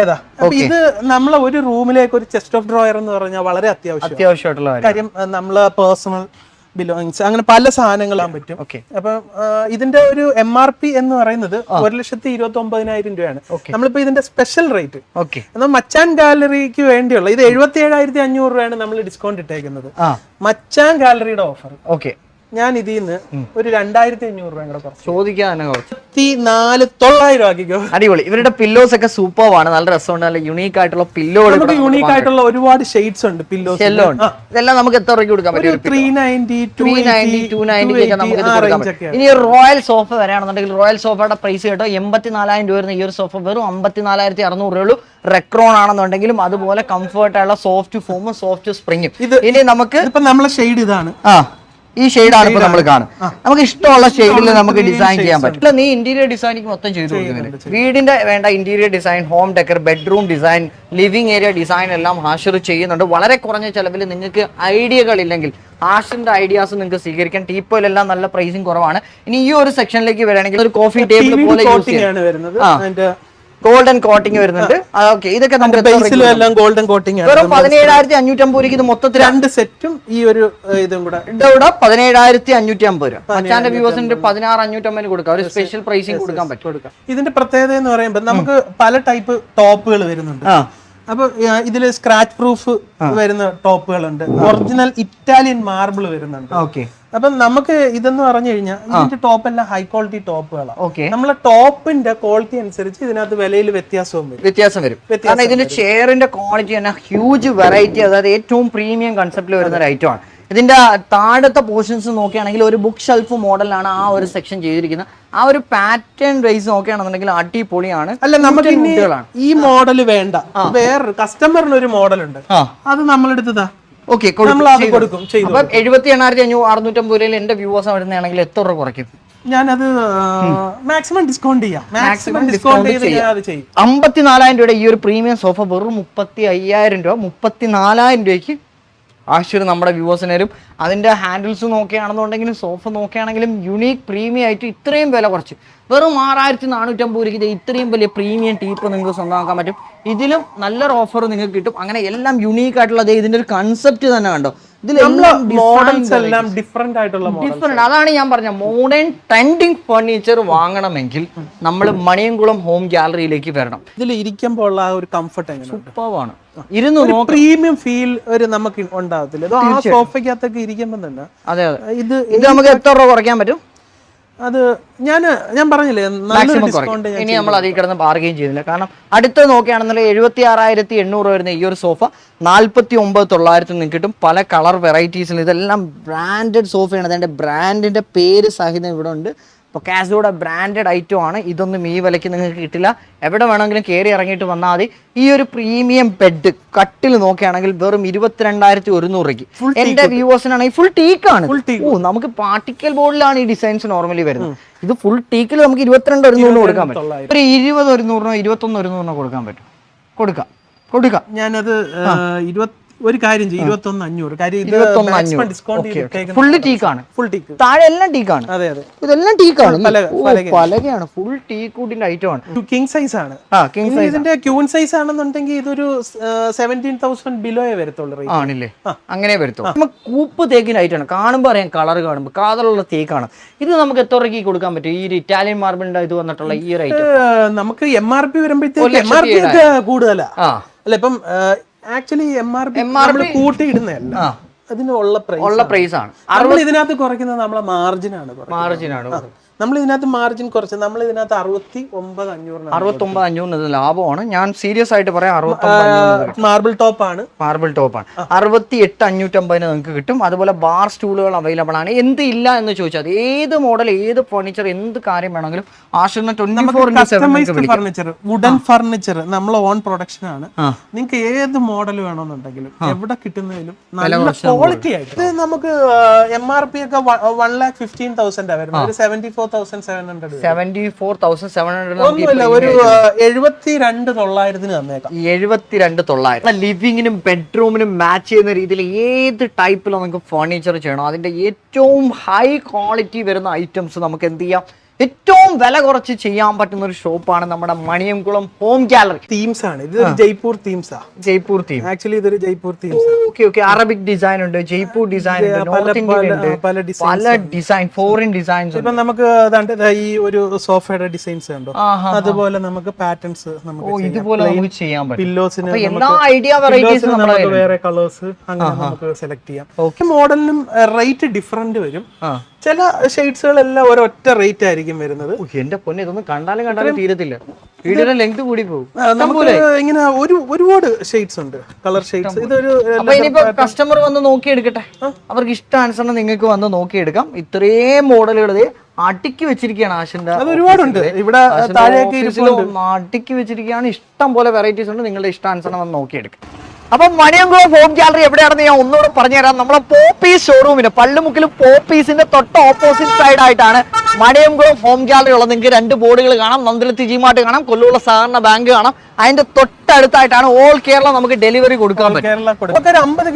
ഏതാ? ഇത് നമ്മളെ ഒരു റൂമിലേക്ക് ഒരു ചെസ്റ്റ് ഓഫ് ഡ്രോയർ എന്ന് പറഞ്ഞാൽ വളരെ അത്യാവശ്യം അത്യാവശ്യമായിട്ടുള്ള കാര്യം. നമ്മളെ പേഴ്സണൽ ബിലോങ്സ് അങ്ങനെ പല സാധനങ്ങളാൻ പറ്റും. അപ്പൊ ഇതിന്റെ ഒരു എം ആർ പി എന്ന് പറയുന്നത് ഒരു ലക്ഷത്തി ഇരുപത്തി ഒമ്പതിനായിരം രൂപയാണ് നമ്മളിപ്പോ ഇതിന്റെ സ്പെഷ്യൽ റേറ്റ് ഓക്കെ എന്നാൽ മച്ചാൻ ഗാലറിക്ക് വേണ്ടിയുള്ള ഇത് എഴുപത്തി ഏഴായിരത്തി അഞ്ഞൂറ് രൂപയാണ് നമ്മൾ ഡിസ്കൗണ്ട് ഇട്ടേക്കുന്നത്. മച്ചാൻ ഗാലറിയുടെ ഓഫർ ഓക്കെ ഞാൻ ഇതിൽ നിന്ന് ഒരു രണ്ടായിരത്തി അഞ്ഞൂറ് രൂപ കൂടെ കുറച്ച്. ചോദിക്കാൻ തന്നെ കുറച്ച്. നാല് തൊള്ളായിരം ആക്കിക്കോ. അടിപൊളി. ഇവരുടെ പില്ലോസ് ഒക്കെ സൂപ്പർ ആണ്. നല്ല രസമുണ്ട്. നല്ല യുണീക്ക് ആയിട്ടുള്ള പില്ലോകൾ നമുക്ക് യൂണീക്ക് ആയിട്ടുള്ള ഒരുപാട് ഷെയ്ഡ്സ് ഉണ്ട് പില്ലോസ് എല്ലാം ഉണ്ട്. ഇതെല്ലാം നമുക്ക് എത്ര രൂപയ്ക്ക് കൊടുക്കാൻ പറ്റും three ninety two ninety two നമുക്ക് ഇത് കൊടുക്കാൻ പറ്റും. ഇനി റോയൽ സോഫ വരാണെന്നുണ്ടെങ്കിൽ റോയൽ സോഫയുടെ പ്രൈസ് കേട്ടോ എൺപത്തി നാലായിരം രൂപ വരുന്ന ഈ ഒരു സോഫ വെറും അമ്പത്തി നാലായിരത്തി അറുന്നൂറ് രൂപയുള്ളൂ റെക്രോൺ ആണെന്നുണ്ടെങ്കിലും അതുപോലെ കംഫർട്ട് ആയുള്ള സോഫ്റ്റ് ഫോമും സോഫ്റ്റ് സ്പ്രിങ്ങും ഇനി നമുക്ക് ഇപ്പൊ നമ്മളെ ഷെയ്ഡ് ഇതാണ്. ആ. ഈ ഷെയ്ഡാണ് ഇപ്പൊ നമ്മൾ കാണുന്നത്. നമുക്ക് ഇഷ്ടമുള്ള ഷെയ്ഡിൽ നമുക്ക് ഡിസൈൻ ചെയ്യാൻ പറ്റും. നീ ഇന്റീരിയർ ഡിസൈനിങ് മൊത്തം ചെയ്തു വീടിന്റെ വേണ്ട interior design home decor bedroom design living area design എല്ലാം ഹാഷർ ചെയ്യുന്നുണ്ട്. വളരെ കുറഞ്ഞ ചെലവിൽ നിങ്ങൾക്ക് ഐഡിയകൾ ഇല്ലെങ്കിൽ ഹാഷിന്റെ ഐഡിയാസ് നിങ്ങൾക്ക് സ്വീകരിക്കാൻ ടീപ്പോയിലെല്ലാം നല്ല പ്രൈസിങ് കുറവാണ്. ഇനി ഈ ഒരു സെക്ഷനിലേക്ക് വരികയാണെങ്കിൽ ഒരു കോഫി ടേബിൾ പോലെ യൂസ് കോട്ടിംഗ് ഗോൾഡൻ കോട്ടിംഗ് വരുന്നുണ്ട്. ഓക്കെ ഇതൊക്കെ നമുക്ക് എല്ലാം ഗോൾഡൻ കോട്ടിംഗ് വെറും പതിനേഴായിരത്തി അഞ്ഞൂറ്റമ്പത് രൂപയ്ക്ക് ഇത് മൊത്തത്തിൽ രണ്ട് സെറ്റും ഈ ഒരു ഇതും കൂടെ ഇതവിടെ പതിനേഴായിരത്തി അഞ്ഞൂറ്റി അമ്പത് രൂപ മച്ചാന്റെ വ്യൂസിന്റെ പതിനാറ് അഞ്ഞൂറ്റമ്പതിന് കൊടുക്കാം. ഒരു സ്പെഷ്യൽ പ്രൈസിങ് കൊടുക്കാൻ പറ്റും. ഇതിന്റെ പ്രത്യേകത എന്ന് പറയുമ്പോൾ നമുക്ക് പല ടൈപ്പ് ടോപ്പുകൾ വരുന്നുണ്ട്. അപ്പൊ ഇതിൽ സ്ക്രാച്ച് പ്രൂഫ് വരുന്ന ടോപ്പുകളുണ്ട്. ഒറിജിനൽ ഇറ്റാലിയൻ മാർബിൾ വരുന്നുണ്ട്. ഓക്കെ അപ്പൊ നമുക്ക് ഇതെന്ന് പറഞ്ഞു കഴിഞ്ഞാൽ ഇതിന്റെ ടോപ്പ് എല്ലാം ഹൈ ക്വാളിറ്റി ടോപ്പുകളാണ് ഓക്കെ നമ്മളെ ടോപ്പിന്റെ ക്വാളിറ്റി അനുസരിച്ച് ഇതിനകത്ത് വിലയിൽ വ്യത്യാസവും വരും. വ്യത്യാസം വരും. കാരണം ഇതിന്റെ ചെയറിന്റെ ക്വാളിറ്റി തന്നെ ഹ്യൂജ് വെറൈറ്റി അതായത് ഏറ്റവും പ്രീമിയം കൺസെപ്റ്റിൽ വരുന്ന ഒരു ഐറ്റം ആണ്. ഇതിന്റെ താഴത്തെ പോർഷൻസ് നോക്കുകയാണെങ്കിൽ ഒരു ബുക്ക് ഷെൽഫ് മോഡലാണ് ആ ഒരു സെക്ഷൻ ചെയ്തിരിക്കുന്നത്. ആ ഒരു പാറ്റേൺ റൈസ് നോക്കുകയാണെന്നുണ്ടെങ്കിൽ അടിപൊളിയാണ്. അല്ല നമുക്ക് ഈ മോഡൽ വേണ്ട. വേറൊരു കസ്റ്റമറിന് ഒരു മോഡൽ ഉണ്ട്. അത് നമ്മളെടുത്തതാ. ഓക്കെ കൊടുക്കും അപ്പം എഴുപത്തി എണ്ണായിരത്തി അഞ്ഞൂറ് അറുന്നൂറ്റമ്പത് രൂപയിൽ എന്റെ വ്യൂവേഴ്സ് വരുന്നതാണെങ്കിൽ എത്ര രൂപ കുറയ്ക്കും? ഞാനത് മാക്സിമം ഡിസ്കൗണ്ട് ചെയ്യാം. മാക്സിമം ഡിസ്കൗണ്ട് ചെയ്യും. അമ്പത്തിനാലായിരം രൂപയുടെ ഈ ഒരു പ്രീമിയം സോഫ വെറും മുപ്പത്തി അയ്യായിരം രൂപ മുപ്പത്തിനാലായിരം രൂപയ്ക്ക് ആശ്ചര്യം നമ്മുടെ വ്യൂവേഴ്സിന് അതിന്റെ ഹാൻഡിൽസ് നോക്കുകയാണെന്നുണ്ടെങ്കിലും സോഫ നോക്കുകയാണെങ്കിലും യുണീക്ക് പ്രീമിയം ആയിട്ട് ഇത്രയും വില കുറച്ച്. വെറും ആറായിരത്തി നാനൂറ്റമ്പത് രൂപയ്ക്ക് ഇത് ഇത്രയും വലിയ പ്രീമിയം ടീപ്പ് നിങ്ങൾക്ക് സ്വന്തമാക്കാൻ പറ്റും. ഇതിലും നല്ലൊരു ഓഫർ നിങ്ങൾക്ക് കിട്ടും. അങ്ങനെ എല്ലാം യുണീക്ക് ആയിട്ടുള്ള ദേ ഇതിന്റെ ഒരു കൺസെപ്റ്റ് തന്നെ കണ്ടോ? മോഡൽസ് എല്ലാം ഡിഫറെന്റ് ആയിട്ടുള്ള ഡിഫറെന്റ് അതാണ് ഞാൻ പറഞ്ഞ മോഡേൺ ട്രെൻഡിങ് ഫർണിച്ചർ വാങ്ങണമെങ്കിൽ നമ്മൾ മണിയംകുളം ഹോം ഗാലറിയിലേക്ക് വരണം. ഇതിൽ ഇരിക്കുമ്പോൾ ഉള്ള ആ ഒരു കംഫർട്ട് സൂപ്പറാണ് ഇരുന്ന് പ്രീമിയം ഫീൽ ഒരു നമുക്ക് ഉണ്ടാകത്തില്ല. ആ സോഫയ്ക്കകത്തൊക്കെ ഇരിക്കുമ്പോൾ തന്നെ അതെ അതെ. ഇത് ഇത് നമുക്ക് എത്ര രൂപ കുറയ്ക്കാൻ പറ്റും? അത് ഞാൻ ഞാൻ പറഞ്ഞില്ലേ മാക്സിമം കുറയ്ക്കും. ഇനി നമ്മൾ അതിൽ കിടന്ന് ബാർഗെയിൻ ചെയ്യുന്നില്ല. കാരണം അടുത്ത് നോക്കുകയാണെന്നുണ്ടെങ്കിൽ എഴുപത്തി ആറായിരത്തി എണ്ണൂറ് വരുന്ന ഈ ഒരു സോഫ നാൽപ്പത്തി ഒമ്പത് തൊള്ളായിരത്തി നിങ്ങൾക്ക് കിട്ടും പല കളർ വെറൈറ്റീസിൽ ഇതെല്ലാം ബ്രാൻഡഡ് സോഫയാണ് അതിന്റെ ബ്രാൻഡിന്റെ പേര് സഹിതം ഇവിടെ ഉണ്ട്. അപ്പോൾ കാസോടെ ബ്രാൻഡഡ് ഐറ്റം ആണ്. ഇതൊന്നും ഈ വിലയ്ക്ക് നിങ്ങൾക്ക് കിട്ടില്ല. എവിടെ വേണമെങ്കിലും കയറി ഇറങ്ങിയിട്ട് വന്നാൽ മതി. ഈ ഒരു പ്രീമിയം ബെഡ് കട്ടിൽ നോക്കുകയാണെങ്കിൽ വെറും ഇരുപത്തിരണ്ടായിരത്തി ഒരുന്നൂറ് രൂപയ്ക്ക് എന്റെ വ്യൂവേഴ്സിനാണെങ്കിൽ ഫുൾ ടീക്കാണ് ഓ നമുക്ക് പാർട്ടിക്കൽ ബോർഡിലാണ് ഈ ഡിസൈൻസ് നോർമലി വരുന്നത്. ഇത് ഫുൾ ടീക്കിൽ നമുക്ക് ഇരുപത്തിരണ്ട് ഒരുന്നൂറിന് കൊടുക്കാൻ പറ്റും. ഒരു ഇരുപത് ഒരുന്നൂറിനോ ഇരുപത്തൊന്ന് ഒരുന്നൂറിനോ കൊടുക്കാൻ പറ്റും. കൊടുക്കാം. കൊടുക്കാം. ഞാനത് ഇരുപത്തി ഒരു കാര്യം ചെയ്യും അഞ്ഞൂറ്. കാര്യം ഇരുപത്തൊന്ന് അഞ്ഞൂറ്. ഓക്കെ ചെയ്തിട്ടേക്കുന്ന ഫുള്ള് ടീക്കാണ് ഫുൾ ടീക്ക് താഴെ എല്ലാം ടീക്കാണ് അതെ അതെ. ഇതെല്ലാം ടീക്കാണ് പലക- പലകയാണ്. ഫുൾ ടീക്കൂട്ടിന്റെ ഐറ്റം ആണ്. കിങ് സൈസ് ആണ്. ആ കിങ് സൈസിന്റെ ഇതിന്റെ ക്യൂൺ സൈസ് ആണെന്നുണ്ടെങ്കിൽ ഇതൊരു സെവന്റീൻ തൗസൻഡ് ബിലോയെ വരത്തുള്ളൂ ആണല്ലേ? അങ്ങനെ വരത്തുള്ളൂ. നമുക്ക് കൂപ്പ് തേക്കിന്റെ ഐറ്റം ആണ്. കാണുമ്പോൾ അറിയാം കളർ കാണുമ്പോൾ കാതലുള്ള തേക്കാണ് ഇത് നമുക്ക് എത്ര രൂപയ്ക്ക് കൊടുക്കാൻ പറ്റും? ഈ ഒരു ഇറ്റാലിയൻ മാർബിളിന്റെ ഇത് വന്നിട്ടുള്ള ഈ ഒരു ഐറ്റം നമുക്ക് എം ആർ പി വരുമ്പോഴത്തേക്ക് എം ആർ പി കൂടുതലാ. അല്ല ഇപ്പം ആക്ച്വലി എം ആർ പി നമ്മൾ കൂട്ടി ഇടുന്നതല്ല ആ. അതിന് ഉള്ള പ്രൈസ് ഉള്ള പ്രൈസ് ആണ് ഇതിനകത്ത് കുറയ്ക്കുന്നത് നമ്മളെ മാർജിനാണ് മാർജിനാണ് നമ്മൾ ഇതിനകത്ത് മാർജിൻ കുറച്ച് നമ്മൾ ഇതിനകത്ത് അറുപത്തി ഒമ്പത് അഞ്ഞൂറിനാണ് അറുപത്തൊമ്പത് അഞ്ഞൂറിന് ലാഭമാണ്. ഞാൻ സീരിയസ് ആയിട്ട് പറയാം അറുപത്തി മാർബിൾ ടോപ്പ് ആണ്. മാർബിൾ ടോപ്പ് ആണ്. അറുപത്തി എട്ട് അഞ്ഞൂറ്റമ്പതിന് നിങ്ങൾക്ക് കിട്ടും. അതുപോലെ ബാർ സ്റ്റൂളുകൾ അവൈലബിൾ ആണ്. എന്ത് ഇല്ല എന്ന് ചോദിച്ചാൽ ഏത് മോഡൽ ഏത് ഫർണിച്ചർ എന്ത് കാര്യം വേണമെങ്കിലും ആശ്രമ ട്വന്റി ഫർണിച്ചർ വുഡൻ ഫർണിച്ചർ നമ്മൾ ഓൺ പ്രൊഡക്ഷൻ ആണ്. നിങ്ങൾക്ക് ഏത് മോഡൽ വേണമെന്നുണ്ടെങ്കിലും എവിടെ കിട്ടുന്നതിലും നല്ല ക്വാളിറ്റി ആയിട്ട്. നമുക്ക് എം ആർ പി ഒക്കെ വൺ ലാക്ക് ഫിഫ്റ്റീൻ തൗസൻഡ് ഒരു seventy four seventy four thousand seven ഒന്നുമില്ല ഒരു എഴുപത്തി രണ്ട് തൊള്ളായിരത്തിന് തന്നേക്കാം. എഴുപത്തിരണ്ട് തൊള്ളായിരം. ലിവിങ്ങിനും ബെഡ്റൂമിനും മാച്ച് ചെയ്യുന്ന രീതിയിൽ ഏത് ടൈപ്പിൽ നമുക്ക് ഫർണിച്ചർ ചെയ്യണം. അതിന്റെ ഏറ്റവും ഹൈ ക്വാളിറ്റി വരുന്ന ഐറ്റംസ് നമുക്ക് എന്ത് ചെയ്യാം? ഏറ്റവും വില കുറച്ച് ചെയ്യാൻ പറ്റുന്ന ഒരു ഷോപ്പാണ് നമ്മുടെ മണിയംകുളം ഹോം ഗാലറി. തീംസ് ആണ്. ഇത് ജയ്പൂർ തീംസാ ജയ്പൂർ തീം ആക്ച്വലി ഇതൊരു Jaipur themes okay okay Arabic design ഉണ്ട് ജയ്പൂർ ഡിസൈൻ ഉണ്ട് പല- നോർത്ത് ഇന്ത്യൻ ഉണ്ട് പല ഡിസൈൻ ഫോറിൻ ഡിസൈൻസ് ഇപ്പൊ നമുക്ക് ഈ ഒരു സോഫയുടെ ഡിസൈൻസ് കണ്ടോ? അതുപോലെ നമുക്ക് പാറ്റേൺസ് നമുക്ക് ഇതുപോലെ നമുക്ക് ചെയ്യാൻ പറ്റും. പില്ലോസിന് എല്ലാ ഐഡിയ വെറൈറ്റീസ് നമ്മൾ നമുക്ക് വേറെ കളേഴ്സ് അങ്ങനെ നമുക്ക് സെലക്ട് ചെയ്യാം. ഓക്കെ മോഡലിനും റേറ്റ് ഡിഫറെന്റ് വരും. ആ. ചില ഷെയ്ഡ്സുകളെല്ലാം ഒരൊറ്റ റേറ്റ് ആയിരിക്കും വരുന്നത്. എന്റെ പൊന്നെ ഇതൊന്നും കണ്ടാലും കണ്ടാലും തീരത്തില്ല. വീടിന്റെ ലെങ്ത് കൂടി പോകും നമുക്ക് ഇങ്ങനെ ഒരു ഒരുപാട് ഷെയ്ഡ്സ് ഉണ്ട്. കളർ ഷെയ്ഡ്സ് ഇതൊരു ഇനിയിപ്പോ കസ്റ്റമർ വന്ന് നോക്കിയെടുക്കട്ടെ. അവർക്ക് ഇഷ്ടാനുസരണം നിങ്ങൾക്ക് വന്ന് നോക്കിയെടുക്കാം. ഇത്രയും മോഡലുകൾ അടുക്കി വെച്ചിരിക്കുകയാണ് ആശിന്റെ അത് ഒരുപാടുണ്ട്. ഇവിടെ താഴെയൊക്കെ അടുക്കി വെച്ചിരിക്കുകയാണ്. ഇഷ്ടം പോലെ വെറൈറ്റീസ് ഉണ്ട്. നിങ്ങളുടെ ഇഷ്ടാനുസരണം വന്ന് നോക്കിയെടുക്കാം. അപ്പം മണിയംകുളം ഹോം ഗാലറി എവിടെയാണെന്ന് ഞാൻ ഒന്നുകൂടെ പറഞ്ഞുതരാം. നമ്മളെ പോപ്പീസ് ഷോറൂമിന് പള്ളുമുക്കിൽ പോപ്പീസിന്റെ തൊട്ട് ഓപ്പോസിറ്റ് സൈഡ് ആയിട്ടാണ് മണിയംകുളം ഹോം ഗാലറി ഉള്ളത്. നിങ്ങൾക്ക് രണ്ട് ബോർഡുകൾ കാണാം നന്ദലത്തി ജിമാർട്ട് കാണാം കൊല്ലൂർ സഹകരണ ബാങ്ക് കാണാം. അതിന്റെ തൊട്ടടുത്തായിട്ടാണ് ഓൾ കേരള നമുക്ക് ഡെലിവറി കൊടുക്കാൻ പറ്റും. അമ്പത്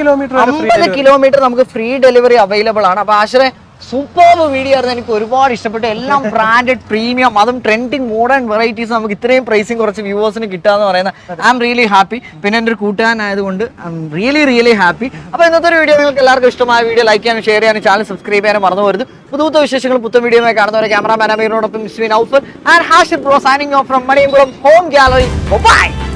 കിലോമീറ്റർ നമുക്ക് ഫ്രീ ഡെലിവറി അവൈലബിൾ ആണ്. അപ്പൊ ആശ്രയ സൂപ്പർ വീഡിയോ ആയിരുന്നു. എനിക്ക് ഒരുപാട് ഇഷ്ടപ്പെട്ടു. എല്ലാം ബ്രാൻഡഡ് പ്രീമിയം അതും ട്രെൻഡിങ് മോഡേൺ വെറൈറ്റീസ് നമുക്ക് ഇത്രയും പ്രൈസിങ് കുറച്ച് വ്യൂവേഴ്സിന് കിട്ടാന്ന് പറയുന്നത് ഐ എം റിയലി ഹാപ്പി പിന്നെ എന്റെ ഒരു കൂട്ടുകാരനായതുകൊണ്ട് I'm really really happy അപ്പോൾ ഇന്നത്തെ ഒരു വീഡിയോ നിങ്ങൾക്ക് എല്ലാവർക്കും ഇഷ്ടമായ വീഡിയോ ലൈക്ക് ചെയ്യാനും ഷെയർ ചെയ്യാനും ചാനൽ സബ്സ്ക്രൈബ് ചെയ്യാനും മറന്നു പോരുത്. പുതുത്ത പുതു വിശേഷങ്ങൾ പുത്തൻ വീഡിയോ കാണുന്നവരെ cameraman അമീറിനോടൊപ്പം Miswin Aufar and Hashir pro signing off from Maniyamkulam home gallery bye